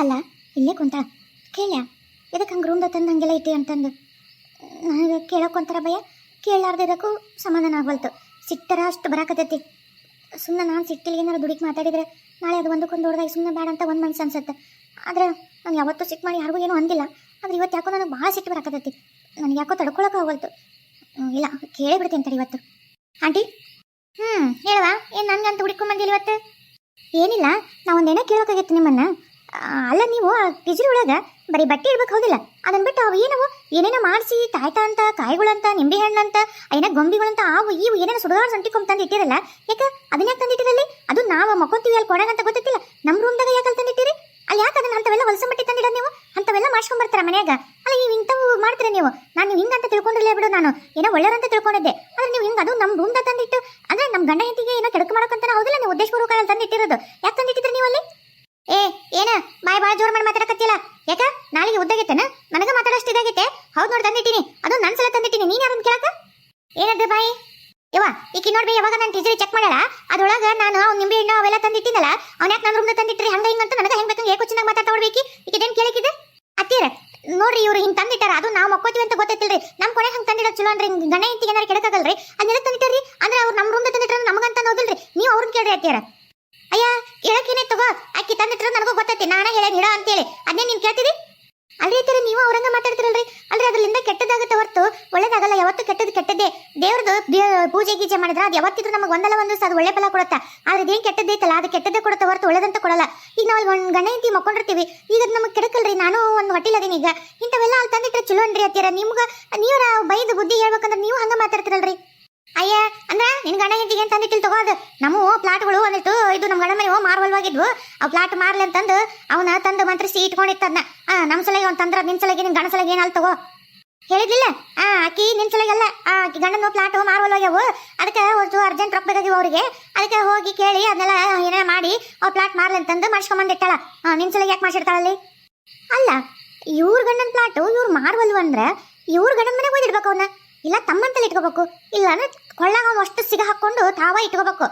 ಅಲ್ಲ, ಇಲ್ಲೇ ಕುಂತ. ಕೇಳ್ಯ? ಇದಕ್ಕೆ ಹಂಗೆ ರೂಮ್ದ ತಂದು ಹಂಗೆಲ್ಲ ಇಟ್ಟಿ ಅಂತಂದು? ನನಗೆ ಕೇಳೋಕೆ ಒಂಥರ ಭಯ. ಕೇಳಲಾರ್ದಿರೋಕ್ಕೂ ಸಮಾಧಾನ ಆಗ್ವಲ್ತು. ಸಿಟ್ಟರ ಅಷ್ಟು ಬರಾಕತೈತಿ ಸುಮ್ಮನೆ ನಾನು ಸಿಟ್ಟಿಗೆ ಏನಾರು ದುಡಿಗೆ ಮಾತಾಡಿದ್ರೆ ನಾಳೆ ಅದು ಒಂದಕ್ಕೊಂದು ಹೊಡೆದಾಗ ಸುಮ್ಮನೆ ಬೇಡ ಅಂತ ಒಂದು ಮನ್ಸು ಅನ್ಸುತ್ತೆ. ಆದ್ರೆ ನಾನು ಯಾವತ್ತೂ ಸಿಟ್ಟು ಮಾಡಿ ಯಾರಿಗೂ ಏನೂ ಅಂದಿಲ್ಲ. ಆದ್ರೆ ಇವತ್ತು ಯಾಕೋ ನನಗೆ ಭಾಳ ಸಿಟ್ಟು ಬರಾಕತೈತಿ ನನಗೆ ಯಾಕೋ ತಡ್ಕೊಳಕ್ಕೆ ಆಗವಲ್ತು. ಇಲ್ಲ, ಕೇಳೇ ಬಿಡ್ತೀನಿ ತಡಿ ಇವತ್ತು. ಆಂಟಿ? ಹ್ಞೂ ಹೇಳುವ. ಏನು ನನಗಂತ ಹುಡುಕೊಂಬಂದಿಲ್ಲ ಇವತ್ತು? ಏನಿಲ್ಲ ನಾ ಒಂದೇನೋ ಕೇಳೋಕ್ಕಾಗಿತ್ತು ನಿಮ್ಮನ್ನು. ಅಲ್ಲ, ನೀವು ಆ ಟಿಜರಿ ಒಳಗೆ ಬರೀ ಬಟ್ಟೆ ಇಡ್ಬೇಕು ಹೌದಿಲ್ಲ? ಅದನ್ನ ಬಿಟ್ಟು ಅವು ಏನವು? ಏನೇನೋ ಮಾಡಿಸಿ ತಾಯ್ತ ಅಂತ ಕಾಯಿಗಳಂತ ನಿಂಬೆ ಹಣ್ಣಂತ ಏನ ಗೊಂಬಿಗಳಂತ ಅವು ಇವು ಏನೇನೋ ಸುಡಗಾಡ ಸಂಟಿಕೊಂಡ್ ತಂದು ಇಟ್ಟಿರಲ್ಲ ಯಾಕೆ ಅದನ್ನ ಯಾಕೆ ತಂದಿಟ್ಟಿರಲ್ಲಿ? ಅದು ನಾವು ಮಕ್ಕೊಂತೀವಿ, ಅಲ್ಲಿ ಅಂತ ಗೊತ್ತಿಲ್ಲ ನಮ್ಮ ರೂಮ್ದಾಗ ಯಾಕೆ ಅಲ್ಲಿ ತಂದಿಟ್ಟಿರಿ? ಅಲ್ಲಿ ಯಾಕೆ ಅದನ್ನ ಅಂಥವೆಲ್ಲ ಹೊಲಸ ಮಟ್ಟಿ ತಂದಿಡ ನೀವು? ಅಂತವೆಲ್ಲ ಮಾಡ್ಸ್ಕೊಂಡ್ ಬರ್ತಾರ ಮನ್ಯಾಗ? ಅಲ್ಲ ನೀವು ಇಂಥವು ಮಾಡ್ತೀರ ನೀವು? ನಾನು ನೀವು ಹಿಂಗಂತ ತಿಳ್ಕೊಂಡಿಲ್ಲ ಬಿಡು ನಾನು. ಏನೋ ಒಳ್ಳೆಯರಂತ ತಿಳ್ಕೊಂಡಿದ್ದೆ. ಆದ್ರೆ ನೀವು ಹಿಂಗೆ ಅದು ನಮ್ಮ ರೂಮ್ದಾಗ ತಂದಿಟ್ಟು, ಅಂದ್ರೆ ನಮ್ಮ ಗಂಡ ಹೆಂಡತಿಗೆ ಏನೋ ಕೆಡಕು ಮಾಡೋಕ್ಕಂತ ಹೌದಿಲ್ಲ ನೀವು ಉದ್ದೇಶಪೂರ್ವಕ ತಂದಿಟ್ಟಿರೋದು? ಯಾಕೆ ತಂದಿಟ್ಟಿದ್ರಿ ನೀವು ಅಲ್ಲಿ? ಏ, ಏನ? ಬಾಯ್ ಬಾಯ್ ಜೋರ್ ಮಾಡಿ ಮಾತಾಡಕತ್ತಿಲ್ಲ ಯಾಕ? ನಾಳೆಗೆ ಉದ್ದಾಗೈತೆನ ನನಗ ಮಾತಾಡೋಷ್ಟು ಇದಾಗೈತೆ ಹೌದು ನೋಡಿ ತಂದಿಟ್ಟಿನಿ. ಅದು ನನ್ನ ಸಲ ತಂದಿಟ್ಟಿನಿ. ನೀನ್ ಯಾರನ್ನ ಕೇಳಕ? ಏನದ ಬಾಯಿ? ಯವ್ವ, ಈಕಿ ನೋಡ್ಬಿ ಯಾವಾಗ ನಾನು ಟೀಚರ್ ಚೆಕ್ ಮಾಡ್ಯಾಳ, ಅದ್ರೊಳಗ ನಾನು ಅವ್ನ ನಿಂಬೆ ಹಣ್ಣು ಅವೆಲ್ಲ ತಂದಿಟ್ಟಿನಲ್ಲ ಅವ್ನ ಯಾಕೆ ನನ್ನ ರೂಮ್ದ ತಂದಿಟ್ರಿ? ಹಂಗ ಹಿಂಗಂತ ನನಗೆ ಹೆಂಗ್ ಬೇಕಂಗ ಏಕೋ ಚೆನ್ನಾಗಿ ಮಾತಾಡ್ತಾ ಹೊಡ್ಬೇಕಿ ಈಕಿದೇನು ಕೇಳಕ್ಕಿದೆ ಅತ್ತೀರ ನೋಡ್ರಿ ಇವ್ರು ಹಿಂಗ್ ತಂದಿಟ್ಟಾರ. ಅದು ನಾವು ಮಕ್ಕೋತೀವಿ ಅಂತ ಗೊತ್ತೈತಿಲ್ರಿ. ನಮ್ ಕೊನೆ ಹಂಗ್ ತಂದಿಡೋದು ಚಲೋ ಅಂದ್ರೆ ಹಿಂಗ್ ಗಣ ಇಂತಿಗೆ ಏನಾರು ಕೆಡಕಾಗಲ್ರಿ ಅದನ್ನೆಲ್ಲ ತಂದಿಟ್ಟಾರಿ ಅಂದ್ರೆ ಅವ್ರು ನಮ್ಮ ರೂಮ್ದ ತಂದಿಟ್ರ ನಮಗಂತ ಹೋದಿಲ್ರಿ ನೀವು ಅವ್ರನ್ನ ಕೇಳ್ರಿ ಅತ್ತೀರ ಅಯ್ಯ ಕೇಳಕ್ಕೇನೆ ತಗೋ. ಆಕಿ ತಂದಿಟ್ರ ನನಗೂ ಗೊತ್ತೈತಿ. ನಾನ ಹೇಳೇನ್ ಇಡ ಅಂತೇಳಿ. ಅದನ್ನೇ ನೀನ್ ಕೇಳ್ತಿದಿ? ಅಲ್ರಿ ತರ ನೀವು ಅವರಂಗ ಮಾತಾಡ್ತಿರಲ್ರಿ? ಅಲ್ರಿ ಅದ್ರಿಂದ ಕೆಟ್ಟದಾಗುತ್ತೆ ಹೊರತು. ಒಳ್ಳೇದಾಗಲ್ಲ, ಯಾವತ್ತು ಕೆಟ್ಟದ್ದು ಕೆಟ್ಟದ್ದೇ. ದೇವ್ರದ್ದು ಪೂಜೆ ಗೀಜೆ ಮಾಡಿದ್ರೆ ಅದು ಯಾವತ್ತಿದ್ರು ನಮಗೆ ಒಂದಲ್ಲ ಒಂದು ಅದು ಒಳ್ಳೆ ಫಲ ಕೊಡುತ್ತಾ. ಆದ್ರೆ ಇದೇನ್ ಕೆಟ್ಟದ್ದೈತಲ್ಲ ಅದು ಕೆಟ್ಟದ್ದೇ ಕೊಡುತ್ತೆ ಹೊರತು ಒಳ್ಳೇದಂತ ಕೊಡಲ್ಲ. ಈಗ ನಾವು ಒಂದು ಗಂಡ ಹೆಂಡತಿ ಮಕ್ಕೊಂಡಿರ್ತೀವಿ. ಈಗ ಅದು ನಮಗೆ ಕೆಡಕಲ್ರಿ. ನಾನು ಒಂದು ಹೊಟ್ಟಿಲ್ ಈಗ. ಇಂಥವೆಲ್ಲ ಅಲ್ಲಿ ತಂದಿಟ್ರೆ ಚಲೋ ಅನ್ರಿ ಅತ್ತೀರ ನಿಮ್ಗೆ, ನೀವರ ಬೈದು ಬುದ್ಧಿ ಹೇಳ್ಬೇಕಂದ್ರೆ ನೀವು ಹಂಗ ಮಾತಾಡ್ತಿರಲ್ರಿ? ಅಯ್ಯ, ಅಂದ್ರ ನಿನ್ ಗಂಡ ಹೆಂಡತಿಗೆ ಅಂತ ತಂದಿಟ್ಟಿಲ್ ತಗೋದು ನಮ್ಮ ಪ್ಲಾಟ್ಗಳು ಒಂದಿಟ್ಟು ಇದು ನಮ್ಮ ಗಂಡ ಮನೆ ಮಾರ್ವಲ್ವಾಗಿದ್ವು ಆ ಪ್ಲಾಟ್ ಮಾರ್ಲಿ ಅಂತಂದು ಅವನ ತಂದು ಮಂತ್ರಿಸಿ ಇಟ್ಕೊಂಡಿತ್ತು ಆ ನಮ್ಮ ಸಲಗೆ ಅವ್ನ ತಂದ್ರ, ನಿನ್ ಸಲಗೆ, ನಿನ್ ಗಂಡ ಸಲಗೆ ಏನಲ್ಲ ತಗೋ? ಹೇಳಿದ್ಲಿಲ್ಲ? ಆ, ಆಕಿ ನಿನ್ ಸಲಗೆಲ್ಲ, ಆ, ಆಕಿ ಗಂಡನ ಪ್ಲಾಟ್ ಮಾರ್ವಲ್ವಾಗ್ಯಾವು ಅದಕ್ಕೆ ಒಂದು ಅರ್ಜೆಂಟ್ ರೊಕ್ಕ ಬೇಕಾಗಿವು ಅವ್ರಿಗೆ. ಅದಕ್ಕೆ ಹೋಗಿ ಕೇಳಿ ಅದನ್ನೆಲ್ಲ ಏನೇನ ಮಾಡಿ ಅವ್ರ ಪ್ಲಾಟ್ ಮಾರ್ಲಿ ಅಂತಂದು ಮಾಡ್ಸ್ಕೊಂಬಂದಿಟ್ಟಾಳ. ನಿನ್ ಸಲಗೆ ಯಾಕೆ ಮಾಡ್ಸಿರ್ತಾಳಲ್ಲಿ ಅಲ್ಲ? ಇವ್ರ ಗಂಡನ ಪ್ಲಾಟು ಇವ್ರು ಮಾರ್ವಲ್ವು ಅಂದ್ರೆ ಇವ್ರ ಗಂಡನ ಮನೆಗೆ ಹೋಗಿಡ್ಬೇಕು ಅವನ್ನ ಇಲ್ಲ ತಮ್ಮಂತಲ್ಲಿ ಇಟ್ಕೋಬೇಕು. ಇಲ್ಲ ಅಂದ್ರೆ ಕೊಳ್ಳಾಗ ಅಷ್ಟು ಸಿಗ ಹಾಕೊಂಡು ತಾವ ಇಟ್ಕೋಬೇಕು.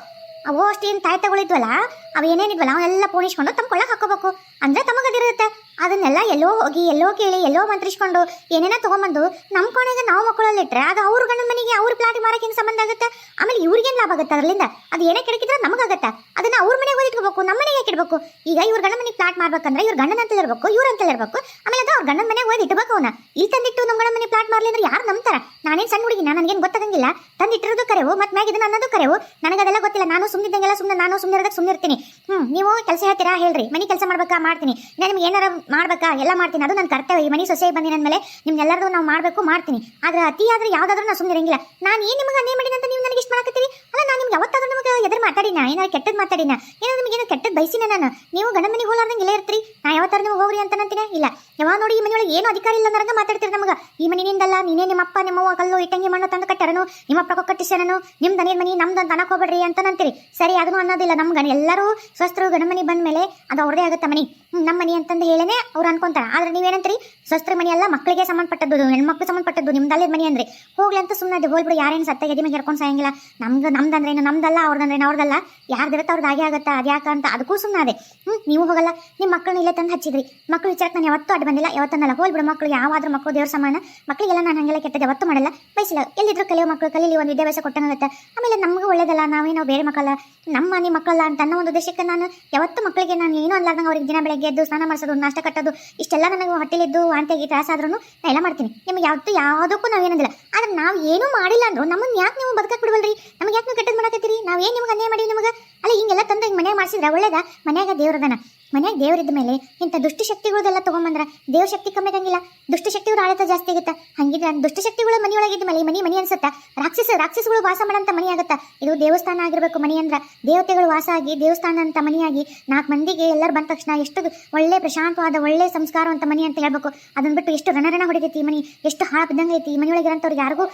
ಅವು ಅಷ್ಟು ಏನು ತಾಯ್ತಗಳಿದ್ವಲ್ಲ ಅವು ಏನೇನಿದ್ವಲ್ಲ, ಅವನ್ನೆಲ್ಲ ಪೋಣಿಸ್ಕೊಂಡು ತಮ್ಮ ಕೊಳ್ಳಾಗ ಹಾಕೋಬೇಕು ಅಂದ್ರೆ ತಮಗದಿರುತ್ತೆ. ಅದನ್ನೆಲ್ಲ ಎಲ್ಲೋ ಹೋಗಿ, ಎಲ್ಲೋ ಕೇಳಿ, ಎಲ್ಲೋ ಮಂತ್ರಿಸ್ಕೊಂಡು ಏನೇನೋ ತೊಗೊಂಬಂದು ನಮ್ಮ ಕೋಣೆಗೆ ನಾವು ಮಕ್ಕಳಲ್ಲಿ ಇಟ್ರೆ ಅದು ಅವ್ರ ಗಂಡನ ಮನೆಗೆ ಅವ್ರ ಪ್ಲಾಟ್ ಮಾರಕ್ಕೆ ಸಂಬಂಧ ಆಗುತ್ತೆ? ಆಮೇಲೆ ಇವ್ರಿಗೇನು ಲಾಭ ಆಗುತ್ತೆ ಅದರಿಂದ? ಅದು ಏನೇ ಕೆಡಕಿದ್ರೆ ನಮಗಾಗತ್ತೆ ಅದನ್ನ ಅವ್ರ ಮನೆಗೆ ಹೋಗಿ ಇಟ್ಕೋಬೇಕು ನಮ್ಮ ಮನೆಗೆ ಇಡ್ಬೇಕು? ಈಗ ಇವ್ರ ಗಂಡನ ಮನೆಗೆ ಪ್ಲಾಟ್ ಮಾಡ್ಬೇಕಂದ್ರೆ ಇವ್ರ ಗಂಡನ ಅಂತ ಇರಬೇಕು, ಇವ್ರ ಅಂತ ಇರಬೇಕು. ಆಮೇಲೆ ಅದು ಅವ್ರ ಗಂಡನ ಮನೆಗೆ ಓದಿ ಇಟ್ಬೇಕು ಅವನ. ಇಲ್ಲಿ ತಂದಿಟ್ಟು ನಮ್ಮ ಗಂಡನ ಮನೆ ಪ್ಲಾಟ್ ಮಾರ್ಲಿ ಅಂದ್ರೆ ಯಾರು ನಂಬ್ತಾರ? ನಾನೇನು ಸಣ್ಣ ಹುಡುಗಿನ? ನನಗೇನು ಗೊತ್ತಾಗಂಗಿಲ್ಲ. ತಂದಿಟ್ಟಿರೋದು ಕರೆವು, ಮತ್ತೆ ಮ್ಯಾಗ ಇದನ್ನ ಅನ್ನೋದು ಕರೆವು. ನನಗೆ ಅದೆಲ್ಲ ಗೊತ್ತಿಲ್ಲ. ನಾನು ಸುಮ್ಮನಿದ್ದಂಗೆಲ್ಲ ಸುಮ್ಮನೆ ನಾನು ಸುಮ್ಮನೆ ಇರೋದಕ್ಕೆ ಸುಮ್ಮನೆ ಇರ್ತೀನಿ ಹ್ಞೂ ನೀವು ಕೆಲಸ ಹೇಳ್ತೀರಾ? ಹೇಳ್ರಿ. ಮನೆ ಕೆಲಸ ಮಾಡ್ಬೇಕಾ? ಮಾಡ್ತೀನಿ. ನಾನು ನಿಮ್ಗೆ ಏನಾರ ಮಾಡ್ಬೇಕಾ? ಎಲ್ಲ ಮಾಡ್ತೀನಿ. ಅದು ನನ್ನ ಕರ್ತವ್ಯ. ಈ ಮನೆ ಸೊಸೆ ಬಂದಿನ ಮೇಲೆ ನಿಮ್ಗೆಲ್ಲರದು ನಾವು ಮಾಡಬೇಕು, ಮಾಡ್ತೀನಿ. ಆದ್ರೆ ಅತಿ ಆದ್ರೆ ಯಾವ್ದಾದ್ರು ನಾವು ಸುಮ್ಮನೆ ಇರಂಗಿಲ್ಲ. ನಾನು ಏನು ನಿಮಗೆ ಅನ್ಯಾಯ ಮಾಡಿದಂತ ನೀವು ನನಗೆ ಇಷ್ಟ ಮಾಡಕತ್ತೀರಿ? ಅಲ್ಲ, ನಾನು ನಿಮ್ಗೆ ಯಾವತ್ತಾದ್ರೂ ನಿಮಗೆ ಎದುರು ಮಾತಾಡಿನ? ಏನಾರು ಕೆಟ್ಟದ್ದು ಮಾತಾಡಿನ? ಏನೋ ನಿಮಗೆ ಏನೋ ಕೆಟ್ಟದ್ದು ಬಯಸಿನ ನಾನು? ನೀವು ಗಂಡ ಮನೆಗೆ ಹೋಲಾರ್ದಂಗೆ ಇಲ್ಲೇ ಇರ್ತೀರಿ. ನಾ ಯಾವತ್ತಾರು ನೀವು ಹೋಗ್ರಿ ಅಂತ ಅಂತೀನಿ ಇಲ್ಲ. ಯಾವಾಗ ನೋಡಿ ಈ ಮನೆಯೊಳಗೆ ಏನು ಅಧಿಕಾರ ಇಲ್ಲ ಅನ್ನೋರಂಗ ಮಾತಾಡ್ತೀರಿ ನಮಗೆ? ಈ ಮನೆಯಿಂದಲ್ಲ ನೀನೇ ನಿಮ್ಮ ನಿಮ್ಮವ್ವ ಕಲ್ಲು, ಇಟ್ಟಂಗಿ, ಮಣ್ಣು ತಂದು ಕಟ್ಟರನು ನಿಮ್ಮ ಅಪ್ಪ ಕಟ್ಟಿಸ್ಯಾರನು ನಿಮ್ಮ ದನಿಯ ಮನೆ, ನಮ್ದು ಅಂತ ಅನ್ನಕ್ ಹೋಗ್ಬೇಡ್ರಿ ಅಂತ ನಂತೀರಿ ಸರಿ, ಅದನ್ನು ಅನ್ನೋದಿಲ್ಲ ನಮ್ಮ ಗಣ ಎಲ್ಲರೂ ಸ್ವಸ್ಥರು ಗಂಡ ಮನೆ ಬಂದ ಮೇಲೆ ಅದು ಅವ್ರದೇ ಆಗುತ್ತೆ ಮನೆ? ನಮ್ಮ ಮನೆ ಅಂತಂದು ಹೇಳೇನೆ ಅವ್ರು ಅನ್ಕೊಂತಾರೆ. ಆದ್ರೆ ನೀವೇನಂತೀರಿ? ಸ್ವಸ್ತ್ರ ಮನೆ ಎಲ್ಲ ಮಕ್ಕಳಿಗೆ ಸಂಬಂಧಪಟ್ಟದ್ದು ಹೆಣ್ಮಕ್ಳು ಸಂಬಂಧಪಟ್ಟದ್ದು ನಿಮ್ದಲ್ಲೇ ಮನೆ ಅಂದ್ರೆ. ಹೋಗ್ಲಿ ಅಂತ ಸುಮ್ಮನೆ ಅದು, ಹೋಗ್ಬಿಡು, ಯಾರೇನು ಸತ್ತ ಗದಿ ಮೇಲೆ ಹೇಳ್ಕೊಂಡು ಸಾಯಂಗಿಲ್ಲ. ನಮ್ದು ನಮ್ದಂದ್ರೆ ಏನು, ನಮ್ದಲ್ಲ, ಅವ್ರದಂದ್ರೆ ಅವ್ರದಲ್ಲ. ಯಾರ್ದಿರತ್ತೆ ಅವ್ರದ್ದು ಹಾಗೆ ಆಗತ್ತಾ ಅದ್ಯಾಕ ಅಂತ ಅದಕ್ಕೂ ಸುಮ್ಮನೆ ಅದೇ. ಹ್ಞೂ ನೀವು ಹೋಗಲ್ಲ ನಿಮ್ಮ ಮಕ್ಕಳನ್ನ ಇಲ್ಲೇ ತಂದು ಹಚ್ಚಿದ್ರಿ. ಮಕ್ಕಳು ವಿಚಾರಕ್ಕೆ ನಾನು ಯಾವತ್ತೂ ಅಡ್ಡ ಬಂದಿಲ್ಲ ಯಾವತ್ತನ್ನಲ್ಲ ಹೋಗ್ಬಿಡು ಮಕ್ಕಳು ಯಾವಾದ್ರೂ ಮಕ್ಕಳು ದೇವ್ರ ಸಮಾನ. ಮಕ್ಕಳಿಗೆಲ್ಲ ನಾನು ಹಂಗೆಲ್ಲ ಕೆಟ್ಟದ ಯಾವತ್ತೂ ಮಾಡಲ್ಲ. ಬಯಸಿಲ್ಲ ಎಲ್ಲಿದ್ರು ಕಲಿಯೋ ಮಕ್ಕಳು ಕಲೀಲಿ ಒಂದು ವಿದ್ಯಾಭ್ಯಾಸ ಕೊಟ್ಟಂಗಾಗುತ್ತೆ ಆಮೇಲೆ ನಮಗೂ ಒಳ್ಳೇದಲ್ಲ, ನಾವೇನೋ ಬೇರೆ ಮಕ್ಕಳ, ನಮ್ಮ ಮನೆ ಮಕ್ಕಳಲ್ಲ ಅಂತ ಅನ್ನೋ ಒಂದು ಉದ್ದೇಶಕ್ಕೆ ನಾನು ಯಾವತ್ತೂ ಮಕ್ಕಳಿಗೆ ನಾನು ಏನೂ ಅನ್ಲಾರ್ದಂಗೆ ಅವ್ರಿಗೆ ದಿನ ಬೆಳಗ್ಗೆ ಎದ್ದು ಸ್ನಾನ ಮಾಡಿಸೋದು ನಾಷ್ಟ ಕಟ್ಟೋದು ಇಷ್ಟೆಲ್ಲ ನನಗೆ ಹೊಟ್ಟೆಲಿದ್ದು ಆಂಟಿಯಾಗಿ ತ್ರಾಸಾದ್ರೂ ನಾ ಎಲ್ಲ ಮಾಡ್ತೀನಿ. ನಿಮಗೆ ಯಾವತ್ತೂ ಯಾವುದಕ್ಕೂ ನಾವೇನಂದಿಲ್ಲ ಆದ್ರೆ ನಾವು ಏನೂ ಮಾಡಿಲ್ಲ ಅಂದ್ರು ನಮ್ಮನ್ನ ಯಾಕೆ ನೀವು ಬದುಕಕ್ಕೆ ಬಿಡವಲ್ರಿ ನಮಗೆ ಯಾಕೆ ನೀವು ಕೆಟ್ಟದ್ದು ಮಾಡಕತ್ತೀರಿ? ನಾವು ಏನು ನಿಮ್ಗೆ ಅನ್ಯಾಯ ಮಾಡಿ ನಿಮಗೆ? ಅಲ್ಲ, ಹಿಂಗೆಲ್ಲ ತಂದು ಹಿಂಗೆ ಮನ್ಯಾಗ ಮಾಡಿಸಿದ್ರೆ ಒಳ್ಳೇದ? ಮನೆಯಾಗ ದೇವ್ರದನ. ಮನ್ಯಾಗ ದೇವ್ರಿದ್ದ ಮೇಲೆ ಇಂಥ ದುಷ್ಟಶಕ್ತಿಗಳದೆಲ್ಲ ತೊಗೊಂಬಂದ್ರೆ ದೇವ್ರ ಶಕ್ತಿ ಕಮ್ಮಿ ಆಗಂಗಿಲ್ಲ. ದುಷ್ಟಶಕ್ತಿಗಳು ಆಡಳಿತ ಜಾಸ್ತಿ ಆಗುತ್ತೆ. ಹಂಗಿದ್ರೆ ದುಷ್ಟಶಕ್ತಿಗಳು ಮನೆಯೊಳಗಿದ್ದ ಮೇಲೆ ಮನಿ ಮನಿ ಅನ್ಸುತ್ತ. ರಾಕ್ಷಸ ರಾಕ್ಷಸಗಳು ವಾಸ ಮಾಡೋಂಥ ಮನಿ ಆಗುತ್ತೆ. ಇದು ದೇವಸ್ಥಾನ ಆಗಿರಬೇಕು ಮನಿ ಅಂದ್ರ. ದೇವತೆಗಳು ವಾಸ ಆಗಿ ದೇವಸ್ಥಾನ ಅಂತ ಮನೆಯಾಗಿ ನಾಲ್ಕು ಮಂದಿಗೆ ಎಲ್ಲರೂ ಬಂದ ತಕ್ಷಣ ಎಷ್ಟು ಒಳ್ಳೆ ಪ್ರಶಾಂತವಾದ, ಒಳ್ಳೆ ಸಂಸ್ಕಾರ ಅಂತ ಮನಿ ಅಂತ ಹೇಳ್ಬೇಕು. ಅದನ್ನ ಬಿಟ್ಟು ಎಷ್ಟು ರಣರಣ ಹೊಡಿತೈತಿ ಈ ಮನಿ. ಎಷ್ಟು ಹಾಳು ಬಿದ್ದಂಗೆ ಐತಿ ಈ ಮನೆಯೊಳಗೆ ಇರೋಂಥವ್ರಿಗೆ ಯಾರಿಗೂ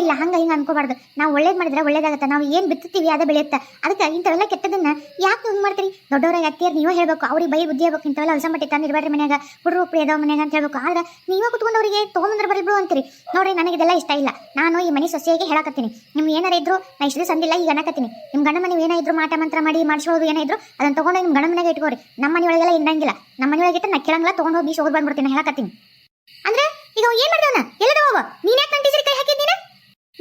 ಇಲ್ಲ, ಹಂಗೆ ಹಿಂಗೆ ಅನ್ಕೋಬಾರ್ದು. ನಾವು ಒಳ್ಳೇದು ಮಾಡಿದ್ರೆ ಒಳ್ಳೇದಾಗುತ್ತೆ. ನಾವು ಏನು ಬಿತ್ತುತ್ತೀವಿ ಅದೇ ಬೆಳೆಯುತ್ತೆ. ಅದಕ್ಕೆ ಇಂಥವೆಲ್ಲ ಕೆಟ್ಟದನ್ನ ಯಾಕೆ ಹಿಂಗೆ ಮಾಡ್ತೀರಿ? ದೊಡ್ಡವರಾಗಿ ಅತ್ತಿಯರು ನೀವೇ ಹೇಳ್ಬೇಕು. ಅವ್ರಿಗೆ ಬೈ ಬುದ್ಧಿ ಆಗ್ಬೇಕು, ಇಂಥವೆಲ್ಲ ಹೊಸ ಮಟ್ಟಿ ತಂದಿರ್ಬೇಡ್ರಿ ಮನ್ಯಾಗ. ಹುಡುಗರು ಉಪ್ರಿ ಅದಾವ ಮನ್ಯಾಗ ಅಂತ ಹೇಳ್ಬೇಕು. ಆದ್ರೆ ನೀವೇ ಕುತ್ಕೊಂಡು ಅವರಿಗೆ ತೊಗೊಂಬಂದ್ರೆ ಬರೀ ಅಂತೀರಿ. ನೋಡ್ರಿ, ನನಗೆ ಇದೆಲ್ಲ ಇಷ್ಟ ಇಲ್ಲ. ನಾನು ಈ ಮನೆ ಸೊಸೆಯಾಗಿ ಹೇಳಕತ್ತೀನಿ. ನಿಮ್ಗೆ ಏನಾರ ಇದ್ರು ನಾ ಇಷ್ಟು ಸಂದಿಲ್ಲ ಈಗ ಅನ್ನಕತ್ತೀನಿ. ನಿಮ್ಮ ಗಂಡ ಮನೆ ಏನಾದ್ರು ಮಾಟ ಮಂತ್ರ ಮಾಡಿ ಮಾಡಿಸೋದು ಏನಾದ್ರು ಅದನ್ನ ತೊಗೊಂಡು ನಿಮ್ಮ ಗಂಡ ಮನೆಗೆ ಇಟ್ಕೋರಿ. ನಮ್ಮ ಮನೆ ಒಳಗೆಲ್ಲ ಇರಂಗಿಲ್ಲ. ನಮ್ಮ ಮನೆ ಒಳಗೆ ಇಟ್ಟು ನಾ ಕೇಳಂಗಿಲ್ಲ ತೊಗೊಂಡು ಹೋಗಿ ಹೋಗಿ ಬಂದ್ಬಿಡ್ತೀನಿ ಹೇಳಕತ್ತೀನಿ. ಅಂದ್ರೆ, ಈಗ ಏನ್ ಮಾಡ್ದವನ? ಎಲ್ಲದ ಹೋಗ ನೀನ್ ಯಾಕೆ ನನ್ನ ಟೀಚರ್ ಕೈ ಹಾಕಿದ್ದೀನಿ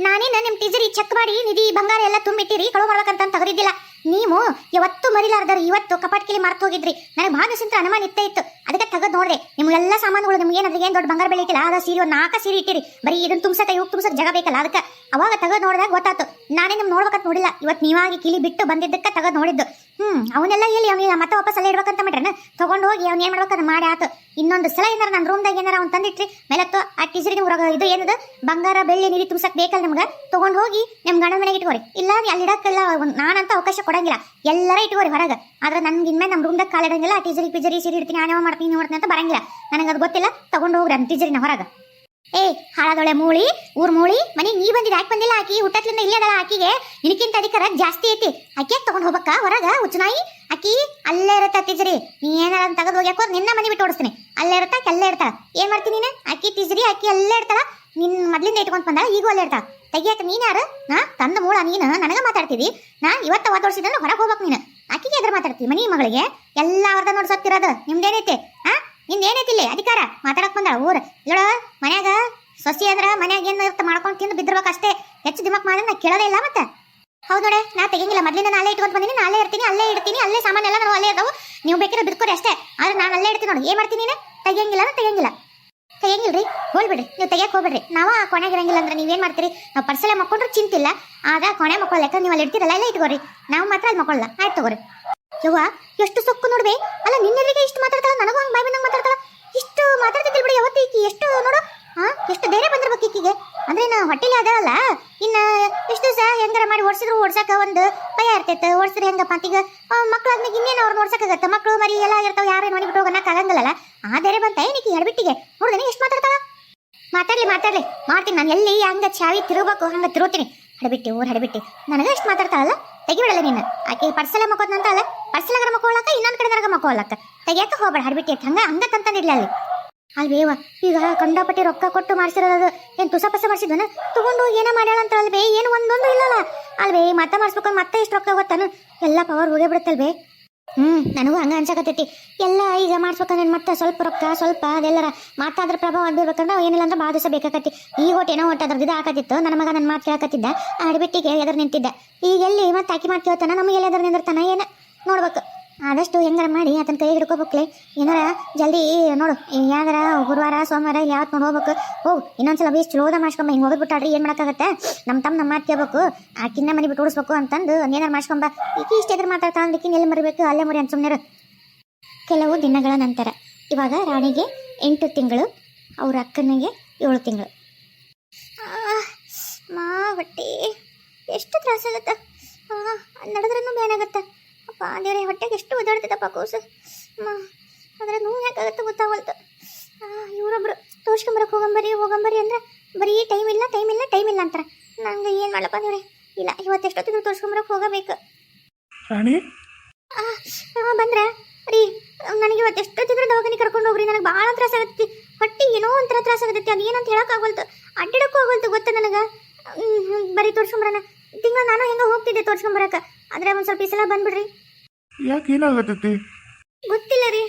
ನಾನೇನ ನಿಮ್ಮ ಟೀಚರ್ ಚೆಕ್ ಮಾಡಿ, ನಿಧಿ, ಬಂಗಾರ ಎಲ್ಲ ತುಂಬಿಟ್ಟಿರಿ ಕಳು ಮಾಡ್ಬೇಕಂತ ತೆಗೆದಿದ್ದಿಲ್ಲ. ನೀವು ಇವತ್ತು ಮರಿಲಾರ್ದಾರ ಇವತ್ತು ಕಪಾಟ್ ಕಿಲಿ ಮರ್ತು ಹೋಗಿದ್ರಿ. ನನಗೆ ದಿವಸ ಅನುಮಾನ ಇತ್ತೇ ಇತ್ತು. ಅದಕ್ಕೆ ತೆಗೆದು ನೋಡ್ರಿ ನಿಮ್ಗೆಲ್ಲ ಸಾಮಾನುಗಳು, ನಿಮ್ಗೆ ಏನಾದ್ರೆ ಏನು ದೊಡ್ಡ ಬಂಗಾರ ಬೆಳಿತಿಲ್ಲ ಅದ ಸೀರೆ ಒಂದು ನಾಲ್ಕು ಸೀರೆ ಇಟ್ಟಿರಿ. ಬರೀ ಇದನ್ನ ತುಂಬಸಕ ಇವ್ ತುಂಬಸಕ್ಕೆ ಜಾಗ ಬೇಕಲ್ಲ ಅದಕ್ಕೆ. ಅವಾಗ ತೆಗೆದು ನೋಡಿದಾಗ ಗೊತ್ತಾತು. ನಾನೇ ನಿಮ್ ನೋಡ್ಬೇಕಂತ ನೋಡಿಲ್ಲ. ಇವತ್ತು ನೀವಾಗಿ ಕಿಲಿ ಬಿಟ್ಟು ಬಂದಿದ್ದಕ್ಕೆ ತೆಗೆದು ನೋಡಿದ್ದು. ಹ್ಮ್, ಅವನ್ನೆಲ್ಲ ಎಲ್ಲಿ ಅವನಿಗೆ ಮತ್ತೆ ವಾಪಸ್ ಅಲ್ಲೇ ಇಡ್ಬೇಕಂತ ಮಾಡ್ರನ ತಗೊಂಡು ಹೋಗಿ ಅವ್ನು ಏನ್ ಮಾಡ್ಬೇಕಂತ ಮಾಡಿ ಆತು. ಇನ್ನೊಂದು ಸಲ ಏನಾರ ನನ್ನ ರೂಮ್ದಾಗ ಏನಾರ ಅವ್ನು ತಂದಿಟ್ರಿ ಮೇಲತ್ತು ಆ ಟೀಚರಿಗೆ ಹೊರಗ ಇದು ಏನದು? ಬಂಗಾರ ಬೆಳ್ಳಿ ನೀರು ತುಂಬಸಕ್ಕೆ ಬೇಕಲ್ಲ ನಿಮ್ಗೆ? ತೊಗೊಂಡು ಹೋಗಿ ನಿಮ್ಮ ಗಂಡನ ಮನೆಗೆ ಇಟ್ಕೋರಿ. ಇಲ್ಲ ಅಲ್ಲಿ ಇಡಕ್ಕೆಲ್ಲ ನಾನಂತ ಅವಕಾಶ ಕೊಡಂಗಿಲ್ಲ. ಎಲ್ಲರ ಇಟ್ಕೋರಿ ಹೊರಗೆ. ಆದ್ರೆ ನನ್ಗೆ ಇನ್ಮೇಲೆ ನಮ್ಮ ರೂಮ್ದಾಗ ಕಾಲಿಡಂಗಿಲ್ಲ ಆ ಟೀಚರಿಗೆ ಪಿಜರಿ ಸೀರೆ ಇಡ್ತೀನಿ ಆನೇವ ಮಾಡ್ತೀನಿ. ಇನ್ವ ನೋಡ್ತೀನಿ ಅಂತ ಬರಂಗಿಲ್ಲ. ನನಗೆ ಅದು ಗೊತ್ತಿಲ್ಲ. ತಗೊಂಡು ಹೋಗ್ರಿ ನಮ್ಮ ಟೀಚರಿನ ಹೊರಗೆ. ಏ, ಹಾಳದೊಳೆ ಮೂಳಿ, ಊರ್ ಮೂಳಿ, ಮನೆಗೆ ನೀ ಬಂದಿದ್ದು ಯಾಕೆ ಬಂದಿಲ್ಲ ಆಕಿ? ಹುಟ್ಟತ್ಲಿಂದ ಇಲ್ಲೇ ಅದಲ್ಲ ಆಕಿಗೆ. ನಿನಕ್ಕಿಂತ ಅಧಿಕಾರ ಜಾಸ್ತಿ ಐತಿ. ಆಕೆ ತಗೊಂಡ್ ಹೋಗ್ಬೇಕ? ಹೊರಗ ಉಚ್ಚನಾಯಿ ಆಕಿ ಅಲ್ಲೇ ಇರತ್ತ ತಿಜರಿ ನೀ ಏನಾರ ತೆಗೆದು ಹೋಗ್ಯಾಕೋ, ನಿನ್ನ ಮನೆ ಬಿಟ್ಟು ಓಡಿಸ್ತೀನಿ. ಅಲ್ಲೇ ಇರತ್ತ ಅಲ್ಲೇ ಇರ್ತಾಳ. ಏನ್ ಮಾಡ್ತೀನಿ ನೀನು? ಆಕಿ ತಿಜ್ರಿ ಆಕಿ ಅಲ್ಲೇ ಇರ್ತಾಳ. ನಿನ್ ಮೊದ್ಲಿಂದ ಇಟ್ಕೊಂಡ್ ಬಂದಾಳ, ಈಗೂ ಅಲ್ಲೇ ಇರ್ತಾಳ. ತೆಗಿಯಾಕ ನೀನ್ ಯಾರು? ನಾ ತಂದ ಮೂಳ ನೀನು. ನನಗ ಮಾತಾಡ್ತೀವಿ ನಾ ಇವತ್ತ ವಾದೋಡ್ಸಿದ್ರೆ ಹೊರಗೆ ಹೋಗ್ಬೇಕು ನೀನು. ಆಕಿಗೆ ಎದ್ರ ಮಾತಾಡ್ತಿ ಮನಿ ಮಗಳಿಗೆ. ಎಲ್ಲ ಅವ್ರದ ನೋಡ್ಸೋತಿರೋದು ನಿಮ್ದೇನೈತಿ? ಹಾ ನಿಂದೇನೈತಿ ಇಲ್ಲಿ? ಅಧಿಕಾರ? ಮಾತಾಡಕ್ ಬಂದ ಊರ್. ಇಲ್ಲೋ ಮನ್ಯಾಗ ಸೊಸಿ ಅಂದ್ರ ಮನ್ಯಾಗ ಏನು ಇರ್ತ ಮಾಡ್ಕೊಂಡು ತಿಂದು ಬಿದ್ದಿರ್ಬೇಕು ಅಷ್ಟೇ. ಹೆಚ್ಚು ದಿಮಕ್ ಮಾಡಿದ್ರೆ ನಾ ಕೇಳೋದೇ ಇಲ್ಲ ಮತ್ತೆ. ಹೌದು ನೋಡೆ, ನಾ ತೆಗಿಂಗಿಲ್ಲ ಮೊದಲಿಂದ ನಾ ಅಲ್ಲೇ ಇಟ್ಕೊಂಡ್ ಬಂದಿನಿ, ನಾ ಅಲ್ಲೇ ಇರ್ತೀನಿ, ಅಲ್ಲೇ ಇಡ್ತೀನಿ, ಅಲ್ಲೇ ಸಾಮಾನು ಎಲ್ಲ ನಾವು ಅಲ್ಲೇ ಇರ್ತಾವು. ನೀವು ಬೇಕಿರೋ ಬಿದ್ಕೋರಿ ಅಷ್ಟೇ. ಆದ್ರೆ ನಾನು ಅಲ್ಲೇ ಇಡ್ತೀನಿ ನೋಡಿ. ಏನ್ ಮಾಡ್ತೀನಿ ನೀನು? ತೆಗಿಯಂಗಿಲ್ಲ ಅಂದ್ರೆ ತೆಗಿಯಂಗಿಲ್ಲ. ತೆಗಿಯಂಗಿಲ್ರಿ ಹೋಗ್ಬಿಡ್ರಿ. ನೀವು ತೆಗಿಯಕ್ಕೆ ಹೋಗ್ಬಿಡ್ರಿ. ನಾವು ಆ ಕೊನೆಗೆ ಇರಂಗಿಲ್ಲ ಅಂದ್ರೆ ನೀವೇನ್ ಮಾಡ್ತೀರಿ? ನಾವು ಪರ್ಸಲೆ ಮಕ್ಕೊಂಡ್ರು ಚಿಂತಿಲ್ಲ. ಆಗ ಕೊನೆ ಮಕ್ಕಳ ಲೆಕ್ಕ ನೀವು ಅಲ್ಲಿ ಇಡ್ತೀರಲ್ಲ, ಎಲ್ಲ ಇಟ್ಕೋರಿ. ನಾವು ಮಾತ್ರ ಅಲ್ಲಿ ಮಕ್ಕೊಳ್ಳಲ್ಲ. ಆಯ್ತು ತಗೋರಿ. ಯವ್ವ, ಎಷ್ಟು ಸೊಕ್ಕು ನೋಡ್ಬೇ? ಅಲ್ಲ ನಿನ್ನೆರಿಗೆ ಇಷ್ಟು ಮಾತಾಡ್ತಾಳ? ನನಗೂ ಹಂಗೆ ಬಾಯ್ ಬಂದಂಗೆ ಮಾತಾಡ್ತಾಳ? ಇಷ್ಟು ಮಾತಾಡ್ತಿದ್ದಿಲ್ಲ ಬಿಡಿ ಯಾವತ್ತು ಎಷ್ಟು ನೋಡು. ಹಾ, ಎಷ್ಟು ಧೈರ್ಯ ಬಂದಿರ್ಬೇಕು ಈಕಿಗೆ? ಅಂದ್ರೆ ನಾ ಹೊಟ್ಟೆಲಿ ಅದಲ್ಲ. ಇನ್ನ ಎಷ್ಟು ದಿವಸ ಹೆಂಗಾರ ಮಾಡಿ ಓಡಿಸಿದ್ರು ಓಡ್ಸಕ ಒಂದು ಭಯ ಇರ್ತೈತೆ. ಓಡಿಸಿದ್ರೆ ಹೆಂಗಪ್ಪ ಅಂತೀಗ ಮಕ್ಳಾದ್ಮೇಲೆ ಇನ್ನೇನು ಅವ್ರನ್ನ ಓಡ್ಸಕ್ಕಾಗತ್ತೆ ಮಕ್ಕಳು ಮರಿ ಎಲ್ಲ ಇರ್ತಾವ ಯಾರೇ ಮಾಡಿಬಿಟ್ಟು ಬಿಟ್ಟು ಹೋಗಕ್ಕೆ ಆಗಂಗಿಲ್ಲಲ್ಲ? ಆ ಧೈರ್ಯ ಬಂತ ಏನಕ್ಕೆ ಹೇಳ್ಬಿಟ್ಟಿಗೆ ನೋಡ್ದೇನೆ ಎಷ್ಟು ಮಾತಾಡ್ತಾಳ? ಮಾತಾಡ್ಲಿ ಮಾತಾಡ್ಲಿ. ಮಾಡ್ತೀನಿ, ನಾನು ಎಲ್ಲಿ ಹಂಗ ಚಾವಿ ತಿರುಗಬೇಕು, ಹಂಗ ತಿರುಗ್ತೀನಿ. ಹಡಬಿಟ್ಟಿ ಊರ್ ಹಡಬಿಟ್ಟಿ. ನನಗೆ ಎಷ್ಟು ಮಾತಾಡ್ತಾಳಲ್ಲ? ತೆಗಿಬಿಡಲ್ಲ ನೀನು. ಆಕೆ ಪರ್ಸಲ ಮಕ್ಕೋದ್ನಂತ ಅಲ್ಲ ಪರ್ಸಲಗರ ಮಕ್ಕೋಳಕ್ಕ, ಇನ್ನೊಂದ್ ಕಡೆ ಮಕ್ಕೊಳ್ಳಕ ತೆಗಿಯಕ ಹೋಗ್ಬೇಡ, ಹಡಬಿಟ್ಟಿ. ಹಂಗ ಹಂಗ ತಂತಂದಿರ್ಲಿ ಅಲ್ಲಿ. ಅಲ್ವೇವ ಈಗ ಕಂಡಪಟ್ಟಿ ರೊಕ್ಕ ಕೊಟ್ಟು ಮಾಡಿಸಿರೋದು ಏನ್ ತುಸ ಪಸ ಮಾಡಿಸಿದ್ವನ? ತಗೊಂಡು ಏನೋ ಮಾಡ್ಯಾಳಂತ ಅಲ್ವೇ, ಏನು ಒಂದೊಂದು ಇಲ್ಲಲ್ಲ. ಅಲ್ವೇ ಮತ್ತೆ ಮಾಡಿಸ್ಬೇಕು ಮತ್ತೆ ಎಷ್ಟು ರೊಕ್ಕ ಗೊತ್ತಾನು? ಎಲ್ಲ ಪವರ್ ಹೋಗೇ ಬಿಡುತ್ತಲ್ವೇ ಹ್ಮ್, ನನಗೂ ಹಂಗ ಅನ್ಸಕತ್ತೈತಿ. ಎಲ್ಲ ಈಗ ಮಾಡ್ಸ್ಬೇಕಂದ್ರೆ ಮತ್ತೆ ಸ್ವಲ್ಪ ರೊಕ್ಕ, ಸ್ವಲ್ಪ ಅದೆಲ್ಲರ ಮಾತಾದ್ರ ಪ್ರಭಾವ ಬೀರ್ಬೇಕಂದ್ರೆ ಏನಿಲ್ಲ ಅಂದ್ರೆ ಭಾಳ ದಿವಸ ಬೇಕಾಕತಿ ಈಗ ಒಟ್ಟು ಏನೋ ಒಟ್ಟು ಅದ್ರದ್ದು ಹಾಕತ್ತಿತ್ತು, ನನ್ನ ಮಗ ನನ್ನ ಮಾತು ಕೇಳಕತ್ತಿದ್ದ ಅಡ್ಬಿಟ್ಟಿಗೆ ಎದುರು ನಿಂತಿದ್ದ. ಈಗ ಎಲ್ಲಿ ಮತ್ತೆ ಆಕಿ ಮಾತು ನಮಗೆ ಎಲ್ಲಿ ಎದುರು ನಿಂದಿರ್ತಾನ? ಏನ? ನೋಡ್ಬೇಕು. ಆದಷ್ಟು ಹೆಂಗಾರ ಮಾಡಿ ಆತನ ಕೈ ಹಿಡ್ಕೋಬೇಕ್ಲೆ. ಏನಾರ ಜಲ್ದಿ ನೋಡು, ಯಾವ್ದಾರ ಗುರುವಾರ, ಸೋಮವಾರ ಇಲ್ಲಿ ಯಾವತ್ತು ನೋಡಿ ಹೋಗ್ಬೇಕು. ಹೋಗು, ಇನ್ನೊಂದ್ಸಲ ಬೇಸ್ ಚಲೋದ ಮಾಡ್ಸ್ಕೊಂಬ, ಹಿಂಗೆ ಹೋಗ್ಬಿಟ್ಟಾಡ್ರಿ ಏನು ಮಾಡೋಕ್ಕಾಗತ್ತೆ? ನಮ್ಮ ತಮ್ಮ ನಮ್ಮ ಮಾತು ಕೇಳ್ಬೇಕು. ಆಕಿನ್ನ ಮನೆ ಬಿಟ್ಟು ಓಡಿಸ್ಬೇಕು ಅಂತಂದು ಏನಾರು ಮಾಡ್ಸ್ಕೊಂಬ. ಈಕಿ ಇಷ್ಟ ಎದುರು ಮಾತಾಡ್ತಾ ಅಂದಿಕ್ಕಿನ ಎಲ್ಲಿ ಮರಿಬೇಕು, ಅಲ್ಲೇ ಮರಿ ಅಂತ ಸುಮ್ಮನೆ ಕೆಲವು ದಿನಗಳ ನಂತರ, ಇವಾಗ ರಾಣಿಗೆ ಎಂಟು ತಿಂಗಳು, ಅವ್ರ ಅಕ್ಕನಿಗೆ ಏಳು ತಿಂಗಳು. ಮಾ ಹೊಟ್ಟೆ ಎಷ್ಟು ತ್ರಾಸಾಗತ್ತ? ನಡೆದ್ರೂ ಬೇನಾಗತ್ತ ದೇವ್ರೆ ಹೊಟ್ಟೆಗೆ ಎಷ್ಟು ಒದ್ದಾಡ್ತಿದ್ದಪ್ಪ ಕೂಸು? ಮಾ ಆದರೆ ನೋವು ಯಾಕಾಗತ್ತೆ ಗೊತ್ತಾಗಲ್ತು ಇವರೊಬ್ರು ತೋರ್ಸ್ಕೊಂಬರಕ್ಕೆ ಹೋಗಂಬರಿ ಹೋಗಂಬರಿ ಅಂದ್ರೆ ಬರೀ ಟೈಮ್ ಇಲ್ಲ ಟೈಮ್ ಇಲ್ಲ ಟೈಮ್ ಇಲ್ಲ ಅಂತಾರೆ. ನಂಗೆ ಏನು ಮಾಡಪ್ಪ ದೇವ್ರೆ ಇಲ್ಲ ಇವತ್ತು ಎಷ್ಟೊತ್ತಿದ್ರು ತೋರ್ಸ್ಕೊಂಬರಕ್ಕೆ ಹೋಗಬೇಕು. ರಾಣಿ? ಬಂದ್ರೆ ರೀ ನನಗೆ ಇವತ್ತು ಎಷ್ಟೊತ್ತಿದ್ರು ದವಾಖಾನೆ ಕರ್ಕೊಂಡು ಹೋಗ್ರಿ ನನಗೆ ಭಾಳ ತ್ರಾಸ ಆಗತ್ತೆ ಹೊಟ್ಟೆ ಏನೋ ಒಂಥರ ತ್ರಾಸ ಆಗತ್ತೆ ಅದು ಏನಂತ ಹೇಳಕ್ ಆಗಲ್ತು. ಅಡ್ಡಾಡಕ್ಕೂ ಆಗಲ್ತು ಗೊತ್ತ ನನಗೆ? ಬರೀ ತೋರ್ಸ್ಕೊಂಬರಣ ತಿಂಗಳ ನಾನು ಹೆಂಗ ಹೋಗ್ತಿದ್ದೆ ತೋರ್ಸ್ಕೊಂಬರಕ ಆದ್ರೆ ಒಂದು ಸ್ವಲ್ಪ ಈ ಸಲ ಬಂದ್ಬಿಡ್ರಿ. ಯಾಕೆ ಏನಾಗತ್ತೈತಿ? ಗೊತ್ತಿಲ್ಲ ರೀ.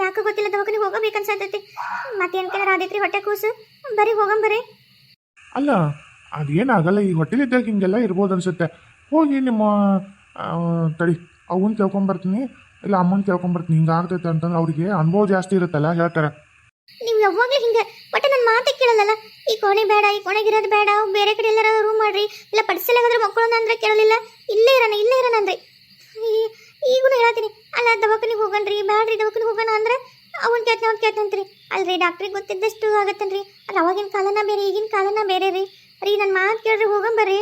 ಯಾಕೆ ಗೊತ್ತಿಲ್ಲ ದವಾಖಾನಿಗೆ ಹೋಗಬೇಕನ್ಸತೈತಿ ಮತ್ತೆ ಕೆಲರ ಆದೈತ್ರಿ ಹೊಟ್ಟೆ ಕೂಸು? ಬರೀ ಹೋಗಂಬರಿ ಅಲ್ಲ ಅದೇನಾಗಲ್ಲ ಈ ಹೊಟ್ಟೆಲಿದ್ದಾಗ ಹಿಂಗೆಲ್ಲ ಇರ್ಬೋದು ಅನ್ಸುತ್ತೆ. ಹೋಗಿ ನಿಮ್ಮ ತಡಿ ಅವನ್ ಕೇಳ್ಕೊಂಬರ್ತೀನಿ ಇಲ್ಲ ಅಮ್ಮನ ಕೇಳ್ಕೊಂಬರ್ತೀನಿ ಹಿಂಗಾಗ್ತೈತೆ ಅಂತಂದ್ರೆ ಅವ್ರಿಗೆ ಅನುಭವ ಜಾಸ್ತಿ ಇರುತ್ತಲ್ಲ ಹೇಳ್ತಾರೆ. ನೀವು ಯಾವಾಗಲೂ ಹಿಂಗೆ ಬಟ್ ನನ್ನ ಮಾತೇ ಕೇಳಲ್ಲ ಈ ಕೋಣೆ ಬೇಡ ಈ ಕೋಣೆಗಿರೋದು ಬೇಡ ಬೇರೆ ಕಡೆ ಎಲ್ಲಾರ ರೂಮ್ ಮಾಡ್ರಿ. ಇಲ್ಲ ಪಡಿಸಲಾಗಾದ್ರೆ ಮಕ್ಕಳನ್ನ ಅಂದ್ರೆ ಕೇಳಲಿಲ್ಲ. ಇಲ್ಲೇ ಇರೋಣ ಇಲ್ಲೇ ಇರೋಣ ಅಂದ್ರಿ. ಈ- ಹೇಳತ್ತೀನಿ ಹೇಳ್ತೀನಿ. ಅಲ್ಲ ದವಾಖಾನಿಗೆ ಹೋಗಣ್ರಿ ಬ್ಯಾಡ್ರಿ ದವಾಖಾನಿಗೆ ಹೋಗೋಣ ಅಂದ್ರೆ ಅವನ್ ಕೇಳ್ತಾನೆ ಅವ್ನು ಕೇಳ್ತಂತ್ರಿ ಅಲ್ರಿ ಡಾಕ್ಟ್ರಿಗೆ ಗೊತ್ತಿದ್ದಷ್ಟು ಆಗತ್ತನ್ರಿ. ಅಲ್ಲ ಅವಾಗಿನ ಕಾಲನ ಬೇರೆ ಈಗಿನ ಕಾಲನ ಬೇರೆ ರೀ. ರೀ ನನ್ನ ಮಾತು ಕೇಳ್ರಿ ಹೋಗಂಬರ್ರಿ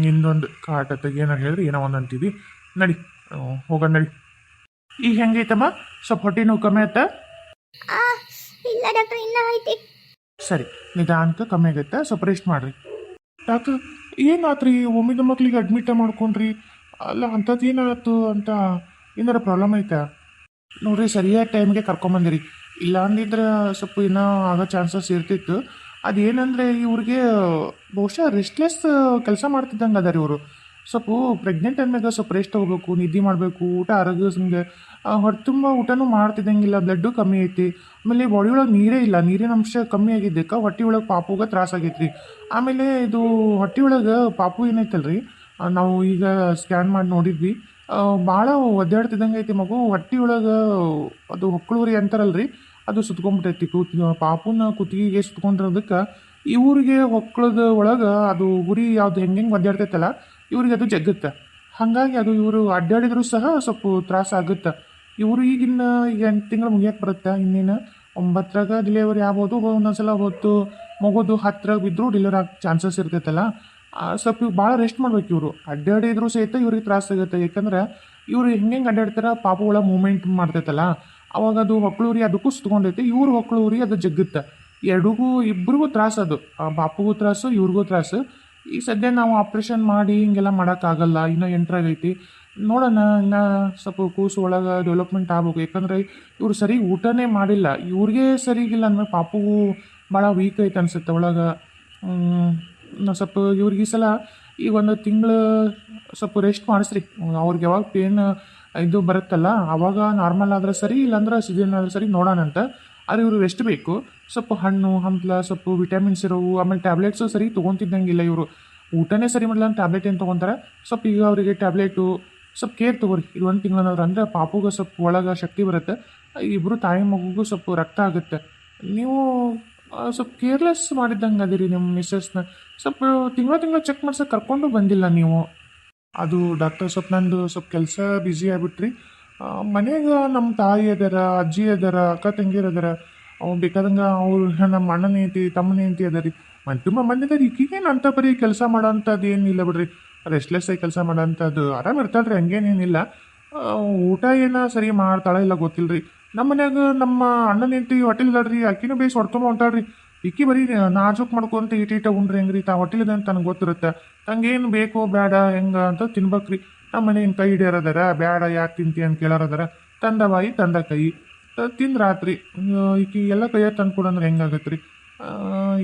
ನಿಂದೊಂದು ಕಾಟತ್ತಾಗ ಏನಾರು ಹೇಳಿದ್ರೆ ಏನೋ ಒಂದು ಅಂತೀವಿ. ನಡಿ ಹೋಗೋಣ ನಡಿ. ಈಗ ಹೆಂಗೈತಮ್ಮ? ಸ್ವಲ್ಪ ಹೊಟ್ಟೆ ನೋವು ಕಮ್ಮಿ ಆಯ್ತಾ? ಆ ಇಲ್ಲ ಡಾಕ್ಟರ್ ಇನ್ನ ಐತಿ. ಸರಿ ನಿಧಾನಕ್ಕೆ ಕಮ್ಮಿ ಆಗುತ್ತೆ ಸ್ವಲ್ಪ ರೆಸ್ಟ್ ಮಾಡ್ರಿ. ಡಾಕ್ಟರ್ ಏನಾತ್ರಿ ಒಮ್ಮಿದ ಮಕ್ಳಿಗೆ ಅಡ್ಮಿಟ್ ಮಾಡ್ಕೊಂಡ್ರಿ. ಅಲ್ಲ, ಅಂಥದ್ದು ಏನಾಯ್ತು ಅಂತ ಏನಾರ ಪ್ರಾಬ್ಲಮ್ ಐತಾ? ನೋಡಿರಿ, ಸರಿಯಾದ ಟೈಮ್ಗೆ ಕರ್ಕೊಂಬಂದಿರಿ ಇಲ್ಲ ಅಂದಿದ್ರೆ ಸ್ವಲ್ಪ ಇನ್ನೂ ಆಗೋ ಚಾನ್ಸಸ್ ಇರ್ತಿತ್ತು. ಅದೇನಂದರೆ, ಇವ್ರಿಗೆ ಬಹುಶಃ ರೆಸ್ಟ್ಲೆಸ್ ಕೆಲಸ ಮಾಡ್ತಿದ್ದಂಗೆ ಅದಾರ ಇವರು. ಸ್ವಲ್ಪ ಪ್ರೆಗ್ನೆಂಟ್ ಅಂದಮೇಲೆ ಸ್ವಲ್ಪ ರೆಸ್ಟ್ ಹೋಗ್ಬೇಕು ನಿದ್ದೆ ಮಾಡಬೇಕು, ಊಟ ಆರೋಗ್ಯ ಹೊಟ್ಟೆ ತುಂಬ ಊಟನೂ ಮಾಡ್ತಿದ್ದಂಗಿಲ್ಲ ಬ್ಲಡ್ಡು ಕಮ್ಮಿ ಐತಿ. ಆಮೇಲೆ ಬಾಡಿ ಒಳಗೆ ನೀರೇ ಇಲ್ಲ, ನೀರಿನ ಅಂಶ ಕಮ್ಮಿ ಆಗಿದ್ದಕ್ಕೆ ಹೊಟ್ಟೆ ಒಳಗೆ ಪಾಪುಗೆ ತ್ರಾಸ ಆಗೈತ್ರಿ ಆಮೇಲೆ ಇದು ಹೊಟ್ಟೆ ಒಳಗೆ ಪಾಪು ಏನೈತಲ್ರಿ? ನಾವು ಈಗ ಸ್ಕ್ಯಾನ್ ಮಾಡಿ ನೋಡಿದ್ವಿ. ಭಾಳ ಒದ್ದಾಡ್ತಿದ್ದಂಗೆ ಐತಿ ಮಗು. ಹೊಟ್ಟೆ ಒಳಗೆ ಅದು ಹೊಕ್ಕಳುವರಿ ಅಂತಾರಲ್ರಿ. ಅದು ಸುತ್ಕೊಂಡ್ಬಿಟ್ಟೈತಿ ಕೂತ್ ಪಾಪುನ ಕುತ್ತಿಗೆಗೆ ಸುತ್ಕೊಂಡಿರೋದಕ್ಕೆ ಇವ್ರಿಗೆ ಹೊಕ್ಕಳದ ಒಳಗೆ ಅದು ಉರಿ ಯಾವ್ದು ಹೆಂಗೆ ಹೆಂಗೆ ಒದ್ದಾಡ್ತೈತಲ್ಲ, ಇವ್ರಿಗೆ ಅದು ಜಗ್ಗುತ್ತೆ. ಹಾಗಾಗಿ ಅದು ಇವರು ಅಡ್ಡಾಡಿದ್ರು ಸಹ ಸ್ವಲ್ಪ ತ್ರಾಸ ಆಗುತ್ತೆ. ಇವರು ಈಗಿನ ಈಗ ಎಂಟು ತಿಂಗಳು ಮುಗಿಯಕ್ಕೆ ಬರುತ್ತೆ? ಇನ್ನೇನು ಒಂಬತ್ತರಾಗ ಡಿಲೆವರಿ ಆಗ್ಬೋದು, ಒಂದೊಂದ್ಸಲ ಹೊತ್ತು ಮಗೋದು ಹತ್ತರಾಗ ಬಿದ್ದರೂ ಡಿಲೆವರಿ ಆಗೋ ಚಾನ್ಸಸ್ ಇರ್ತೈತಲ್ಲ. ಸ್ವಲ್ಪ ಇವ್ರು ಭಾಳ ರೆಸ್ಟ್ ಮಾಡ್ಬೇಕು ಇವರು. ಅಡ್ಡಾಡಿದ್ರು ಸಹಿತ ಇವ್ರಿಗೆ ತ್ರಾಸ ಆಗುತ್ತೆ. ಯಾಕಂದ್ರೆ ಇವ್ರು ಹೆಂಗೆ ಅಡ್ಡಾಡ್ತಾರ ಪಾಪ ಒಳಗೆ ಮೂಮೆಂಟ್ ಮಾಡ್ತೈತಲ್ಲ, ಅವಾಗ ಅದು ಹೊಕ್ಕಳೂರಿ ಅದಕ್ಕೂ ಸುತ್ಕೊಂಡೈತೆ. ಇವ್ರು ಹೊಕ್ಕಳೂರಿ ಅದು ಜಗ್ಗುತ್ತೆ. ಎರಡಿಗೂ ಇಬ್ಬರಿಗೂ ತ್ರಾಸ ಅದು. ಪಾಪಗೂ ತ್ರಾಸು, ಇವ್ರಿಗೂ ತ್ರಾಸು. ಈ ಸದ್ಯ ನಾವು ಆಪ್ರೇಷನ್ ಮಾಡಿ ಹಿಂಗೆಲ್ಲ ಮಾಡೋಕ್ಕಾಗಲ್ಲ. ಇನ್ನೂ ಎಂಟ್ರಾಗೈತಿ. ನೋಡೋಣ, ಇನ್ನು ಸ್ವಲ್ಪ ಕೂಸು ಒಳಗೆ ಡೆವಲಪ್ಮೆಂಟ್ ಆಗ್ಬೇಕು. ಯಾಕಂದ್ರೆ ಇವ್ರು ಸರಿ ಊಟನೇ ಮಾಡಿಲ್ಲ. ಇವ್ರಿಗೆ ಸರಿಗಿಲ್ಲ ಅಂದಮೇಲೆ ಪಾಪಗೂ ಭಾಳ ವೀಕ್ ಐತೆ ಅನ್ಸುತ್ತೆ ಒಳಗೆ. ನಾವು ಸ್ವಲ್ಪ ಇವ್ರಿಗೆ ಈ ಸಲ ಈಗ ಒಂದು ತಿಂಗಳು ಸ್ವಲ್ಪ ರೆಸ್ಟ್ ಮಾಡಿಸ್ರಿ. ಅವ್ರಿಗೆ ಯಾವಾಗ ಪೇನ್ ಇದು ಬರುತ್ತಲ್ಲ ಆವಾಗ ನಾರ್ಮಲ್ ಆದ್ರೆ ಸರಿ, ಇಲ್ಲಾಂದ್ರೆ ಸಿಜನ್ ಆದ್ರೆ ಸರಿ ನೋಡೋಣಂತ ಆದರೆ ಇವರು ರೆಸ್ಟ್ ಬೇಕು. ಸ್ವಲ್ಪ ಹಣ್ಣು, ಹಂಪ್ಲ ಸ್ವಲ್ಪ ವಿಟಮಿನ್ಸ್ ಇರೋವು, ಆಮೇಲೆ ಟ್ಯಾಬ್ಲೆಟ್ಸು ಸರಿ ತೊಗೊತಿದ್ದಂಗಿಲ್ಲ ಇವರು. ಊಟನೇ ಸರಿ ಮಾಡಲ್ಲ ಟ್ಯಾಬ್ಲೆಟ್ ಏನು ತೊಗೊತಾರೆ? ಸ್ವಲ್ಪ ಈಗ ಅವರಿಗೆ ಟ್ಯಾಬ್ಲೆಟು ಸ್ವಲ್ಪ ಕೇರ್ ತೊಗೊರಿ. ಇದು ಒಂದು ತಿಂಗಳನ್ನಾದ್ರು ಅಂದರೆ ಪಾಪುಗೆ ಸ್ವಲ್ಪ ಒಳಗೆ ಶಕ್ತಿ ಬರುತ್ತೆ. ಇಬ್ಬರು ತಾಯಿ ಮಗುಗೂ ಸ್ವಲ್ಪ ರಕ್ತ ಆಗುತ್ತೆ. ನೀವು ಸ್ವಲ್ಪ ಕೇರ್ಲೆಸ್ ಮಾಡಿದ್ದಂಗೆ ಅದಿರಿ ನಿಮ್ಮ ಮಿಸ್ಸಸ್ನ ಸ್ವಲ್ಪ ತಿಂಗಳ ತಿಂಗಳ ಚೆಕ್ ಮಾಡ್ಸಕ್ಕೆ ಕರ್ಕೊಂಡು ಬಂದಿಲ್ಲ ನೀವು. ಅದು ಡಾಕ್ಟರ್ ಸ್ವಲ್ಪ ನಂದು ಸ್ವಲ್ಪ ಕೆಲಸ ಬ್ಯುಸಿ ಆಗ್ಬಿಟ್ರಿ. ಮನೆಯಾಗ ನಮ್ಮ ತಾಯಿ ಅದಾರ, ಅಜ್ಜಿ ಅದಾರ, ಅಕ್ಕ ತಂಗಿಯರು ಅದಾರ. ಅವು ಬೇಕಾದಂಗೆ ಅವ್ರು ನಮ್ಮ ಅಣ್ಣನ ಐತಿ ತಮ್ಮನ ಹೆಂಡತಿ ಅದ ರೀ ತುಂಬ ಮಂದಿದಾರೆ ಈಗೇನು ಅಂತ ಬರೀ ಕೆಲಸ ಮಾಡೋಂಥದ್ದು ಏನಿಲ್ಲ ಬಿಡ್ರಿ. ರೆಸ್ಟ್ಲೆಸ್ ಆಗಿ ಕೆಲಸ ಮಾಡೋಂಥದ್ದು ಆರಾಮ್ ಇರ್ತಾಳ್ರಿ ಹಂಗೇನೇನಿಲ್ಲ ಊಟ ಏನೋ ಸರಿ ಮಾಡ್ತಾಳ ಇಲ್ಲ ಗೊತ್ತಿಲ್ಲ ರೀ ನಮ್ಮ ಮನ್ಯಾಗ ನಮ್ಮ ಅಣ್ಣನ ಹೆಂಡತಿ ಹೋಟೆಲ್ ಇದಾಳ್ರಿ ಆಕಿನೂ ಬೇಸ್ ಹೊಡ್ಕೊಂಬ ಹೊಂಟಾಳ್ರಿ. ಇಕ್ಕಿ ಬರೀ ನಾಜೂಕ್ ಮಾಡ್ಕೊಂತ ಈಟ ಈಟ ಉಂಡ್ರಿ ಹೆಂಗ್ರಿ, ತಾ ಹೋಟೆಲ್ ಇದೆ ಅಂತ ನನಗೆ ಗೊತ್ತಿರುತ್ತೆ. ತಂಗೇನು ಬೇಕು ಬೇಡ ಹೆಂಗ ಅಂತ ತಿನ್ಬೇಕ್ರಿ. ನಮ್ಮ ಮನೆ ಏನು ಕೈ ಹಿಡಿಯಾರದಾರ ಬೇಡ ಯಾಕೆ ತಿಂತಿ ಅಂತ ಕೇಳಾರದಾರ. ತಂದ ಬಾಯಿ, ತಂದ ಕೈ. ತ- ತಿಂದ್ ರಾತ್ರಿ ಈಕಿ ಎಲ್ಲ ಕೈಯ ತಂದು ಕೊಡಂದ್ರೆ ಹೆಂಗಾಗತ್ತೆ ರೀ